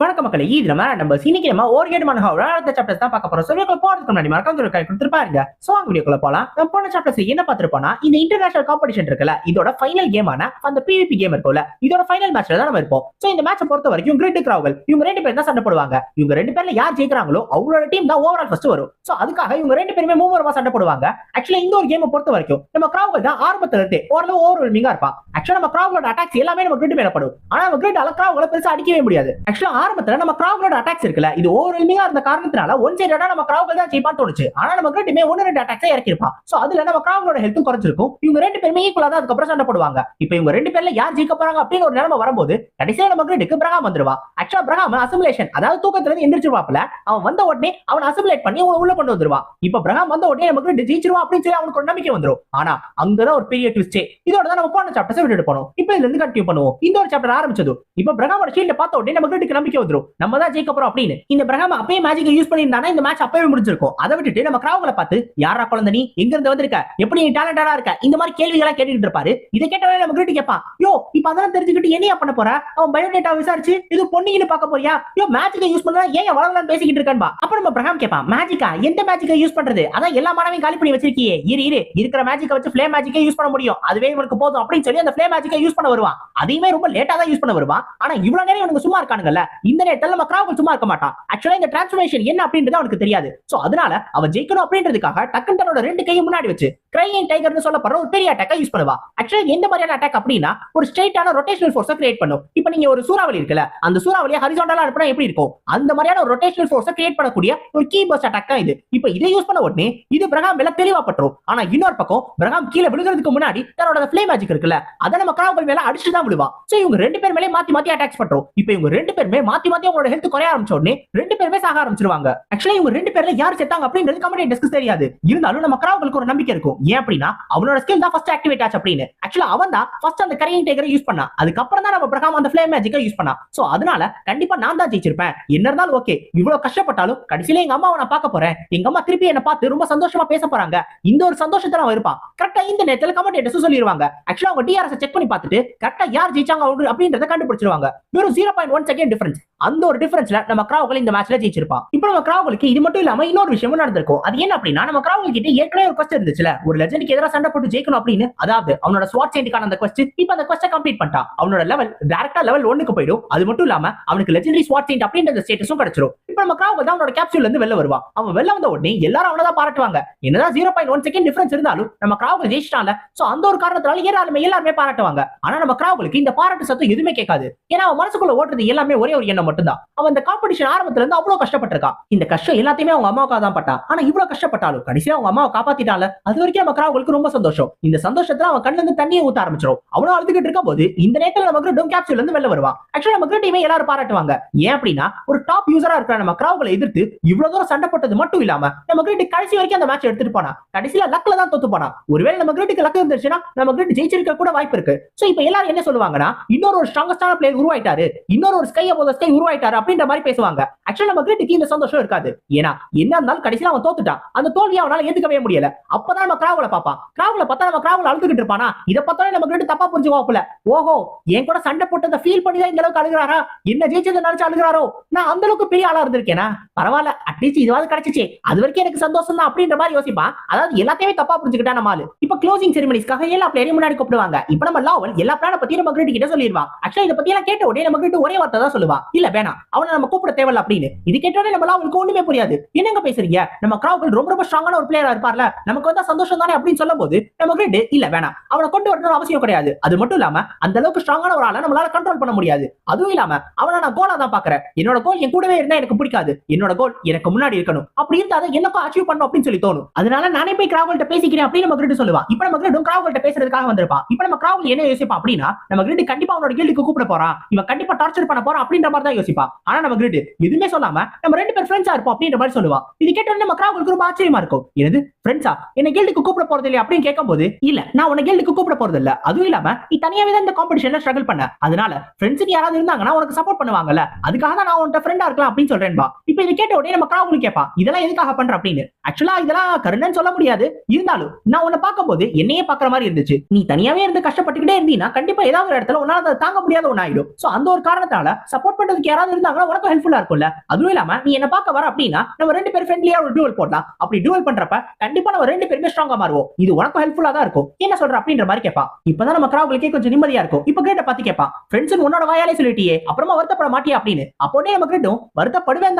வணக்க மக்களை இது நம்ம நம்ம சீனிக்கிழமை ஒரு ஏடு மணி அடுத்த சாப்டர்ஸ் தான் பார்க்க போறோம். சொல்லிக்குள்ள போறதுக்கு முன்னாடி மறக்காம ஒரு கை கொடுத்துருப்பாருங்க சோ அவங்க வீடியோக்குள்ள போலாம். நம்ம போன சாப்டர்ஸ் என்ன பார்த்திருப்போம்னா இந்த இன்டர்நேஷனல் காம்படிஷன் இருக்குல்ல இதோட ஃபைனல் கேமான அந்த பிவிபி கேம் இருக்கும்ல இதோட ஃபைனல் மேட்ச்ல தான் நம்ம இருப்போம். சோ இந்த மேட்சை பொறுத்த வரைக்கும் கிரிட் கிராவல் இவங்க ரெண்டு பேரும் தான் சண்டை போடுவாங்க. இவங்க ரெண்டு பேர்ல யார் ஜெயிக்கிறாங்களோ அவங்களோட டீம் தான் ஓவரால் ஃபர்ஸ்ட் வரும். சோ அதுக்காக இவங்க ரெண்டு பேருமே மூவரமா சண்டை போடுவாங்க. ஆக்சுவலா இந்த ஒரு கேமை பொறுத்த வரைக்கும் நம்ம கிராவல் தான் ஆரம்பத்துல இருந்து ஓரளவு ஓவர்வெல்மிங்கா இருப்பான். ஆக்சுவலா நம்ம கிராவலோட அட்டாக்ஸ் எல்லாமே நம்ம கிரிட் மேல படும். ஆனா நம்ம கிரிட் அளவு கிராவலை பெருசா அடிக்கவே முடியாது. ஆக்சுவலா ஆரம்பத்துல நம்ம கிராவலோட அட்டாக்ஸ் இருக்குல்ல இது ஓவர்வெல்மிங்கா இருந்த காரணத்தினால ஒன் சைடா நம்ம கிராவல் தான் ஜெயிப்பான்னு தோணுச்சு. ஆனா நம்ம கிரிட்டுமே ஒன்னு ரெண்டு அட்டாக்ஸ் இறக்கிருப்பா சோ அதுல நம்ம கிராவலோட ஹெல்த்தும் குறைஞ்சிருக்கும். இவங்க ரெண்டு பேருமே ஈக்குவலா தான் அதுக்கப்புறம் சண்டை போடுவாங்க. இப்போ இவங்க ரெண்டு பேர்ல யார் ஜெயிக்க போறாங்க அப்படின்னு ஒரு நிலைமை வரும்போது கடைசியா நம்ம கிரிட்டுக்கு பிரகாம் வந்துருவா. ஆக்சுவலா பிரகாம் அசிமுலேஷன் அதாவது தூக்கத்துல இருந்து எந்திரிச்சிருவாப்ல அவன் வந்த உடனே அவன் அசிமுலேட் பண்ணி அவனை உள்ள கொண்டு வந்துருவா. இப்ப பிரகாம் வந்த உடனே நமக்கு கிரிட் ஜெயிச்சிருவா அப்படின்னு சொல்லி அவனுக்கு ஒரு நம்பிக்கை வந்துடும் ஆனா அங்கதான் ஒரு பெரிய ட்விஸ்டே இதோட தான் நம்ம போன சாப்டர்ஸ் விட்டுட்டு போனோம். இப்போ இதுல இருந்து கண்டினியூ பண்ணுவோம். இந்த ஒரு சாப்டர் ஆரம்பிச்சது இப்ப பிரகாமோட ஷீல்ட பார்த்த உடனே நமக்கு நம்பிக்கை வந்துரும். நம்ம தான் ஜெயிக்க போறோம் அப்படின்னு. இந்த பிரகாம அப்பயே மேஜிக் யூஸ் பண்ணியிருந்தானா இந்த மேட்ச் அப்பவே முடிஞ்சிருக்கும். அதை விட்டுட்டு நம்ம கிராவங்களை பார்த்து யாரா குழந்தை நீ? எங்க இருந்து வந்திருக்க? எப்படி நீ டேலண்டடா இருக்க? இந்த மாதிரி கேள்விகளா கேட்டுட்டு இருப்பாரு. இதை கேட்டவனே நம்ம கிட்ட கேட்பான் யோ இப்ப அதெல்லாம் தெரிஞ்சுக்கிட்டு என்னையா பண்ண போற? அவன் பயோடேட்டா விசாரிச்சு இது பொண்ணுங்கன்னு பார்க்க போறியா? யோ மேஜிக்கை யூஸ் பண்ணா ஏன் வளரலாம் பேசிக்கிட்டு இருக்கான்பா? அப்ப நம்ம பிரகாம் கேட்பான் மேஜிக்கா எந்த மேஜிக்கை யூஸ் பண்றது? அதான் எல்லா மாணவையும் காலி பண்ணி வச்சிருக்கியே. இரு இரு. இருக்கிற மேஜிக்கை வச்சு ஃபிளே மேஜிக்கே யூஸ் பண்ண முடியும். அதுவே இவனுக்கு போதும். அப்படின்னு சொல்லி அந்த ஃபிளே மேஜிக்கை யூஸ் பண்ண வருவான். அதையுமே ரொம்ப லேட்டா தான் யூஸ் பண்ண வருவான். ஆனா இவ்வளவு நேரம் இவனுக்கு சும்மா இருக்கானுங்கல்ல. இந்த நேரத்தில் நம்ம கிராவல் சும்மா இருக்க மாட்டான். ஆக்சுவலா இந்த டிரான்ஸ்ஃபர்மேஷன் என்ன அப்படின்றது அவனுக்கு தெரியாது. சோ அதனால அவ ஜெயிக்கணும் அப்படின்றதுக்காக டக்குன்னு தன்னோட ரெண்டு கையும் முன்னாடி வச்சு கிரையன் டைகர்னு சொல்லப்படுற ஒரு பெரிய அட்டாக யூஸ் பண்ணுவா. ஆக்சுவலா எந்த மாதிரியான அட்டாக் அப்படின்னா ஒரு ஸ்ட்ரைட்டான ரொட்டேஷனல் ஃபோர்ஸை கிரியேட் பண்ணும். இப்போ நீங்க ஒரு சூறாவளி இருக்குல்ல அந்த சூறாவளியை ஹரிசாண்டலா அனுப்பினா எப்படி இருக்கும்? அந்த மாதிரியான ஒரு ரொட்டேஷனல் ஃபோர்ஸை கிரியேட் பண்ணக்கூடிய ஒரு கீ பஸ் அட்டாக் தான் இது. இப்போ இதை யூஸ் பண்ண உடனே இது பிரகாம் மேல தெளிவா பட்டுரும். ஆனா இன்னொரு பக்கம் பிரகாம் கீழே விழுகிறதுக்கு முன்னாடி தன்னோட ஃபிளே மேஜிக் இருக்குல்ல அதை நம்ம கிராவல் மேல அடிச்சுட்டு தான் விழுவா. சோ இவங்க ரெண்டு பேர் மேலே மாத்தி மாத்தி அட்டாக்ஸ் பண்றோம் இப்போ இவங்க ரெண்டு பேருமே மாத்தி மாத்தி அவங்களோட ஹெல்த் குறைய ஆரம்பிச்ச உடனே ரெண்டு பேருமே சாக ஆரம்பிச்சிருவாங்க. ஆக்சுவலா இவங்க ரெண்டு பேர்ல யார் செத்தாங்க அப்படின்றது கமெண்ட் டெஸ்க் தெரியாது. இருந்தாலும் நம்ம கிராவலுக்கு ஒரு நம்பிக்கை இருக்கும். ஏன் அப்படின்னா அவனோட ஸ்கில் தான் ஃபர்ஸ்ட் ஆக்டிவேட் ஆச்சு அப்படின்னு. ஆக்சுவலா அவன் தான் ஃபர்ஸ்ட் அந்த கரையின் டேக்கரை யூஸ் பண்ணா அதுக்கப்புறம் தான் நம்ம பிரகாம் அந்த ஃபிளேம் மேஜிக்கை யூஸ் பண்ணா சோ அதனால கண்டிப்பா நான் தான் ஜெயிச்சிருப்பேன். என்ன இருந்தாலும் ஓகே இவ்வளவு கஷ்டப்பட்டாலும் கடைசியில எங்க அம்மாவை நான் பார்க்க போறேன். எங்க அம்மா திருப்பி என்ன பார்த்து ரொம்ப சந்தோஷமா பேச போறாங்க. இந்த ஒரு சந்தோஷத்துல அவன் இருப்பான் கரெக்டா இந்த நேரத்துல கமெண்ட் சொல்லிடுவாங்க ஆக்சுவலா அவங்க டிஆர்எஸ் செக் பண்ணி பார்த்துட்டு கரெக்டா யார் ஜெயிச்சாங்க அவங்க அப்படின்றத கண்டுபிடிச்சிருவாங்க. வெறும் zero point one second difference அந்த ஒரு டிஃபரன்ஸ்ல நம்ம கிராவுகள் இந்த மேட்ச்ல ஜெயிச்சிருப்பான். இப்போ நம்ம கிராவுகளுக்கு இது மட்டும் இல்லாம இன்னொரு விஷயமும் நடந்திருக்கும். அது என்ன அப்படின்னா நம்ம கிராவுகள் கிட்ட ஏற்கனவே ஒரு கொஸ்ட் இருந்துச்சுல. ஒரு லெஜண்டுக்கு எதிராக சண்டை போட்டு ஜெயிக்கணும் அப்படின்னு. அதாவது அவனோட ஸ்வாட் சேண்டுக்கான அந்த கொஸ்ட் இப்போ அந்த கொஸ்ட கம்ப்ளீட் பண்ணிட்டான். அவனோட லெவல் டேரக்டா லெவல் ஒன்னுக்கு போயிடும். அது மட்டும் இல்லாம அவனுக்கு லெஜண்டரி ஸ்வாட் சேண்ட் அப்படின்ற ஸ்டேட்டஸும் கிடைச்சிரும். இப்போ நம்ம கிராவல் தான் அவனோட கேப்சூல்ல இருந்து வெளில வருவான் அவன் வெளில வந்த உடனே எல்லாரும் அவனதான் பாராட்டுவாங்க. என்னதான் zero point one second difference இருந்தாலும் நம்ம கிராவல் ஜெயிச்சிட்டான்ல. சோ அந்த ஒரு காரணத்தினால எல்லாருமே எல்லாருமே பாராட்டுவாங்க. ஆனா நம்ம கிராவுக்கு இந்த பாராட்டு சத்தம் எதுவுமே கேட்காது. ஏன்னா அவன் மனசுக்குள்ள ஓட்டுறது எல்லாமே ஒரே ஒரு எண்ணம் மட்டும்தான். அவன் இந்த காம்படிஷன் ஆரம்பத்துல இருந்து அவ்வளவு கஷ்டப்பட்டிருக்கான். இந்த கஷ்டம் எல்லாத்தையுமே அவங்க அம்மாவுக்காக தான் பட்டான். ஆனா இவ்வளவு கஷ்டப்பட்டாலும் கடைசியா அவங்க அம்மாவை காப்பாத்திட்டால அது வரைக்கும் நம்ம கிராவுக்கு ரொம்ப சந்தோஷம். இந்த சந்தோஷத்துல அவன் கண்ணுல இருந்து தண்ணியை ஊத்த ஆரம்பிச்சிடும் அவனும் அழுதுகிட்டு இருக்கும் போது இந்த நேரத்துல நமக்கு டோம் கேப்சூல் இருந்து வெளில வருவான். ஆக்சுவலா நம்ம டீமே எல்லாரும் பாராட்டுவாங்க. ஏன் அப்படின்னா ஒரு டாப் யூசரா இருக்கிற நம்ம மக்ராவுகளை எதிர்த்து இவ்வளவு தூரம் சண்டை போட்டது மட்டும் இல்லாம நம்ம கிரேட் கடைசி வரைக்கும் அந்த மேட்ச் எடுத்துட்டு போனா கடைசியில லக்ல தான் தோத்து போனா. ஒருவேளை நம்ம கிரேட்டுக்கு லக் இருந்துச்சுன்னா நம்ம கிரேட் ஜெயிச்சிருக்க கூட வாய்ப்பு இருக்கு. சோ இப்ப எல்லாரும் என்ன சொல்லுவாங்கன்னா இன்னொரு ஒரு ஸ்ட்ராங்கஸ்டான பிளேயர் உருவாயிட்டாரு இன்னொரு ஒரு ஸ்கை அப்போ ஸ்கை உருவாயிட்டாரு அப்படின்ற மாதிரி பேசுவாங்க. ஆக்சுவலா நம்ம கிரேட்டுக்கு இந்த சந்தோஷம் இருக்காது. ஏன்னா என்ன இருந்தாலும் கடைசியில அவன் தோத்துட்டான். அந்த தோல்வியை அவனால ஏத்துக்கவே முடியல. அப்பதான் நம்ம கிராவல பாப்பான் கிராவல பார்த்தா நம்ம கிராவல் அழுதுகிட்டு இருப்பானா? இதை பார்த்தாலே நம்ம கிரிட் தப்பா புரிஞ்சுக்கோப்புல ஓஹோ என் கூட சண்டை போட்டதை ஃபீல் பண்ணி தான் இந்த அளவுக்கு அழுகிறாரா? என்ன ஜெயிச்சதை நினைச்சு அழுகிறாரோ? நான் அந்த அளவுக்கு பெரிய ஆளா இருந்திருக்கேனா பரவாயில்ல அட்லீஸ்ட் இதுவாது கிடைச்சிச்சு. அது வரைக்கும் எனக்கு சந்தோஷம் தான் அப்படின்ற மாதிரி யோசிப்பான் அதாவது எல்லாத்தையுமே தப்பா புரிஞ்சுக்கிட்டா நம்ம ஆளு. இப்ப க்ளோசிங் செரிமனிஸ்க்காக எல்லா பிளேயரையும் முன்னாடி கூப்பிடுவாங்க. இப்ப நம்ம லாவல் எல்லா பிளான பத்தி நம்ம கிரிட் கிட்ட சொல்லிடுவான் ஆக்சுவலா இதை பத்தி எல்லாம் கேட்ட உடனே நம்ம கிட்ட ஒரே வார்த்தை தான் சொல்லுவான் இல்ல வேணாம். அவனை நம்ம கூப்பிட தேவையில்ல அப்படின்னு. இது கேட்ட உடனே நம்ம லாவலுக்கு ஒண்ணுமே புரியாது. என்னங்க பேசுறீங்க? நம்ம கிராவல் ரொம்ப ரொம்ப ஸ்ட்ராங்கான ஒரு பிளேயரா இருப்பார்ல. நமக்கு வந்தா சந்தோஷம் தானே அப்படின்னு சொல்லும் போது நம்ம கிரிட் இல்ல வேணாம். அவனை கொண்டு வரணும் அவசியம் கிடையாது. அது மட்டும் இல்லாம அந்த அளவுக்கு ஸ்ட்ராங்கான ஒரு ஆளை நம்மளால கண்ட்ரோல் பண்ண முடியாது. அதுவும் இல்லாம அவனை நான் கோலா தான் பாக்குறேன் என்னோட கோல் என் கூடவே இருந்தா எனக்கு பிடிக்காது. என்னோட கோல் எனக்கு முன்னாடி இருக்கணும். அப்படி இருந்தா அதை எனக்கும் அச்சீவ் பண்ணும் அப்படின்னு சொல்லி தோணும். அதனால நானே போய் கிராவல்கிட்ட பேசிக்கிறேன் அப்படின்னு நம்ம கிரிட்டு சொல்லுவா. இப்ப நம்ம கிரிட்டும் கிராவல்கிட்ட பேசுறதுக்காக வந்திருப்பா. இப்ப நம்ம கிராவல் என்ன யோசிப்பா அப்படின்னா நம்ம கிரிட்டு கண்டிப்பா அவனோட கேள்விக்கு கூப்பிட போறான் இவன் கண்டிப்பா டார்ச்சர் பண்ண போறான் அப்படின்ற மாதிரி தான் யோசிப்பா. ஆனா நம்ம கிரிட்டு எதுவுமே சொல்லாம நம்ம ரெண்டு பேர் ஃப்ரெண்ட்ஸா இருப்போம் அப்படின்ற மாதிரி சொல்லுவா. இது கேட்ட உடனே நம்ம கிராவலுக்கு ரொம்ப ஆச்சரியமா இருக்கும். எனது ஃப்ரெண்ட்ஸா என்ன கேள்விக்கு கூப்பிட போறது இல்லையா அப்படின்னு கேட்கும்போது இல்ல நான் உன கேள்விக்கு கூப்பிட போறது இல்ல. அதுவும் இல்லாம நீ தனியாவே தான் இந்த காம்படிஷன்ல ஸ்ட்ரகிள் பண்ண. அதனால ஃப்ரெண்ட்ஸ் யாராவது இருந்தாங்கன்னா உனக்கு சப்போர்ட் பண்ணுவாங்கல்ல. அதுக்காக தான் நான் உன்ட்ட ஃப்ரெண்டா இருக்கலாம் அப்படின்னு சொல்றேன் கருணன்பா இப்ப இதை கேட்ட உடனே நம்ம கிராவுக்கு கேட்பா இதெல்லாம் எதுக்காக பண்ற? அப்படின்னு. ஆக்சுவலா இதெல்லாம் கருணன் சொல்ல முடியாது. இருந்தாலும் நான் உன்னை பார்க்கும்போது என்னையே பாக்குற மாதிரி இருந்துச்சு. நீ தனியாவே இருந்து கஷ்டப்பட்டுக்கிட்டே இருந்தீங்கன்னா கண்டிப்பா ஏதாவது ஒரு இடத்துல உன்னால அதை தாங்க முடியாத ஒண்ணு ஆயிடும் சோ அந்த ஒரு காரணத்தால சப்போர்ட் பண்றதுக்கு யாராவது இருந்தாங்கன்னா உனக்கு ஹெல்ப்ஃபுல்லா இருக்கும்ல. அதுவும் இல்லாம நீ என்ன பார்க்க வர அப்படின்னா நம்ம ரெண்டு பேரும் ஃப்ரெண்ட்லியா ஒரு டூவல் போடலாம். அப்படி டூவல் பண்றப்ப கண்டிப்பா நம்ம ரெண்டு பேருமே ஸ்ட்ராங்கா மாறுவோம். இது உனக்கு ஹெல்ப்ஃபுல்லா தான் இருக்கும். என்ன சொல்ற அப்படின்ற மாதிரி கேட்பா. இப்பதான் நம்ம கிராவுகளுக்கே கொஞ்சம் நிம்மதியா இருக்கும். இப்ப கிரேட்ட பார்த்து கேட்பா. ஃப்ரெண்ட்ஸ் உன்னோட வாயாலே சொல்லிட்டியே அப்புறமா வருத்தப்பட மாட்டியா? அப்படின்னு. அப்போனே நம்ம கிரேட்டும்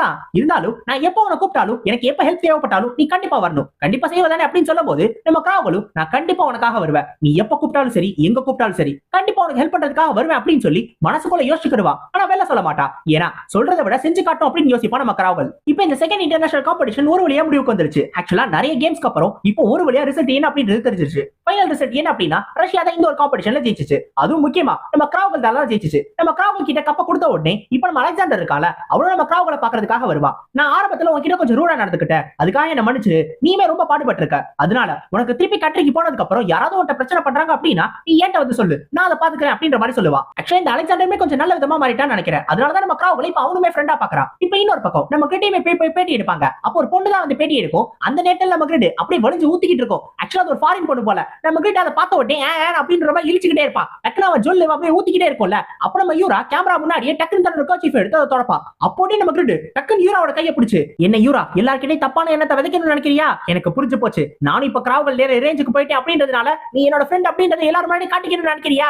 தான் இருந்தாலும் நான் எப்போ உன கூப்பிட்டாலும் எனக்கு எப்ப ஹெல்ப் தேவைப்பட்டாலும் நீ கண்டிப்பா வரணும். கண்டிப்பா செய்வதானே அப்படின்னு சொல்லும் போது நம்ம கிராவலும் நான் கண்டிப்பா உனக்காக வருவேன். நீ எப்ப கூப்பிட்டாலும் சரி எங்க கூப்பிட்டாலும் சரி கண்டிப்பா உனக்கு ஹெல்ப் பண்றதுக்காக வருவேன் அப்படின்னு சொல்லி மனசுக்குள்ள யோசிச்சுக்கிடுவா. ஆனா வெளில சொல்ல மாட்டா. ஏன்னா சொல்றதை விட செஞ்சு காட்டும் அப்படின்னு யோசிப்பா நம்ம கிராவல் இப்போ இந்த செகண்ட் இன்டர்நேஷனல் காம்படிஷன் ஒரு வழியா முடிவுக்கு வந்துருச்சு. ஆக்சுவலா நிறைய கேம்ஸ்க்கு அப்புறம் இப்போ ஒரு வழியா ரிசல்ட் என்ன அப்படின்னு தெரிஞ்சிருச்சு. ஃபைனல் ரிசல்ட் என்ன அப்படின்னா ரஷ்யா தான் இந்த ஒரு காம்படிஷன்ல ஜெயிச்சிச்சு. அதுவும் முக்கியமா நம்ம கிராவல் தான் ஜெயிச்சிச்சு. நம்ம கிராவல் கிட்ட கப்ப கொடுத்த உடனே இப்ப நம்ம அலெக்சாண்டர் இருக்கால அவளும் நம்ம கிராவலை பாக்குறதுக்காக வருவா நான் ஆரம்பத்துல உங்ககிட்ட கொஞ்சம் ரூடா நடந்துக்கிட்டேன். அதுக்காக என்ன மன்னிச்சு நீமே ரொம்ப பாடுபட்டு இருக்க அதனால உனக்கு திருப்பி கட்டளைக்கு போனதுக்கு அப்புறம் யாராவது ஒருத்த பிரச்சனை பண்றாங்க அப்படின்னா நீ ஏன்ட்ட வந்து சொல்லு. நான் அதை பாத்துக்கிறேன் அப்படின்ற மாதிரி சொல்லுவா ஆக்சுவலா இந்த அலெக்சாண்டருமே கொஞ்சம் நல்ல விதமா மாறிட்டான்னு நினைக்கிறேன். அதனாலதான் நம்ம கிராவலை இப்ப அவனுமே ஃப்ரெண்டா பாக்குறான் இப்ப இன்னொரு பக்கம் நம்ம கிட்டயுமே போய் போய் பேட்டி எடுப்பாங்க. அப்போ ஒரு பொண்ணு தான் வந்து பேட்டி எடுக்கும். அந்த நேரத்தில் நம்ம கிரிட் அப்படியே வலிஞ்சு ஊத்திக்கிட்டு இருக்கும். ஆக்சுவலா அது ஒரு ஃபாரின் பொண்ணு போல. நம்ம கிட்ட அதை பார்த்த உடனே ஏன் அப்படின்ற மாதிரி இழிச்சுக்கிட்டே இருப்பான். டக்குனு அவன் ஜொல்லு அப்படியே ஊத்திக்கிட்டே இருக்கும்ல. அப்புறம் நம்ம யூரா கேமரா முன்னாடியே டக்குனு தன்னோட கர்ச்சீஃப் எடுத்து அதை தொடப்பா அப்போதே நம்ம கிட்ட டக்குன்னு யூராவோட கையை பிடிச்சு என்ன யூரா எல்லார்கிட்டயும் தப்பான எண்ணத்தை விதைக்கணும்னு நினைக்கிறியா? எனக்கு புரிஞ்சு போச்சு. நானும் இப்ப கிராவல் நேர ரேஞ்சுக்கு போயிட்டேன் அப்படின்றதுனால நீ என்னோட ஃப்ரெண்ட் அப்படின்றத எல்லாரும் முன்னாடி காட்டிக்கணும்னு நினைக்கிறியா?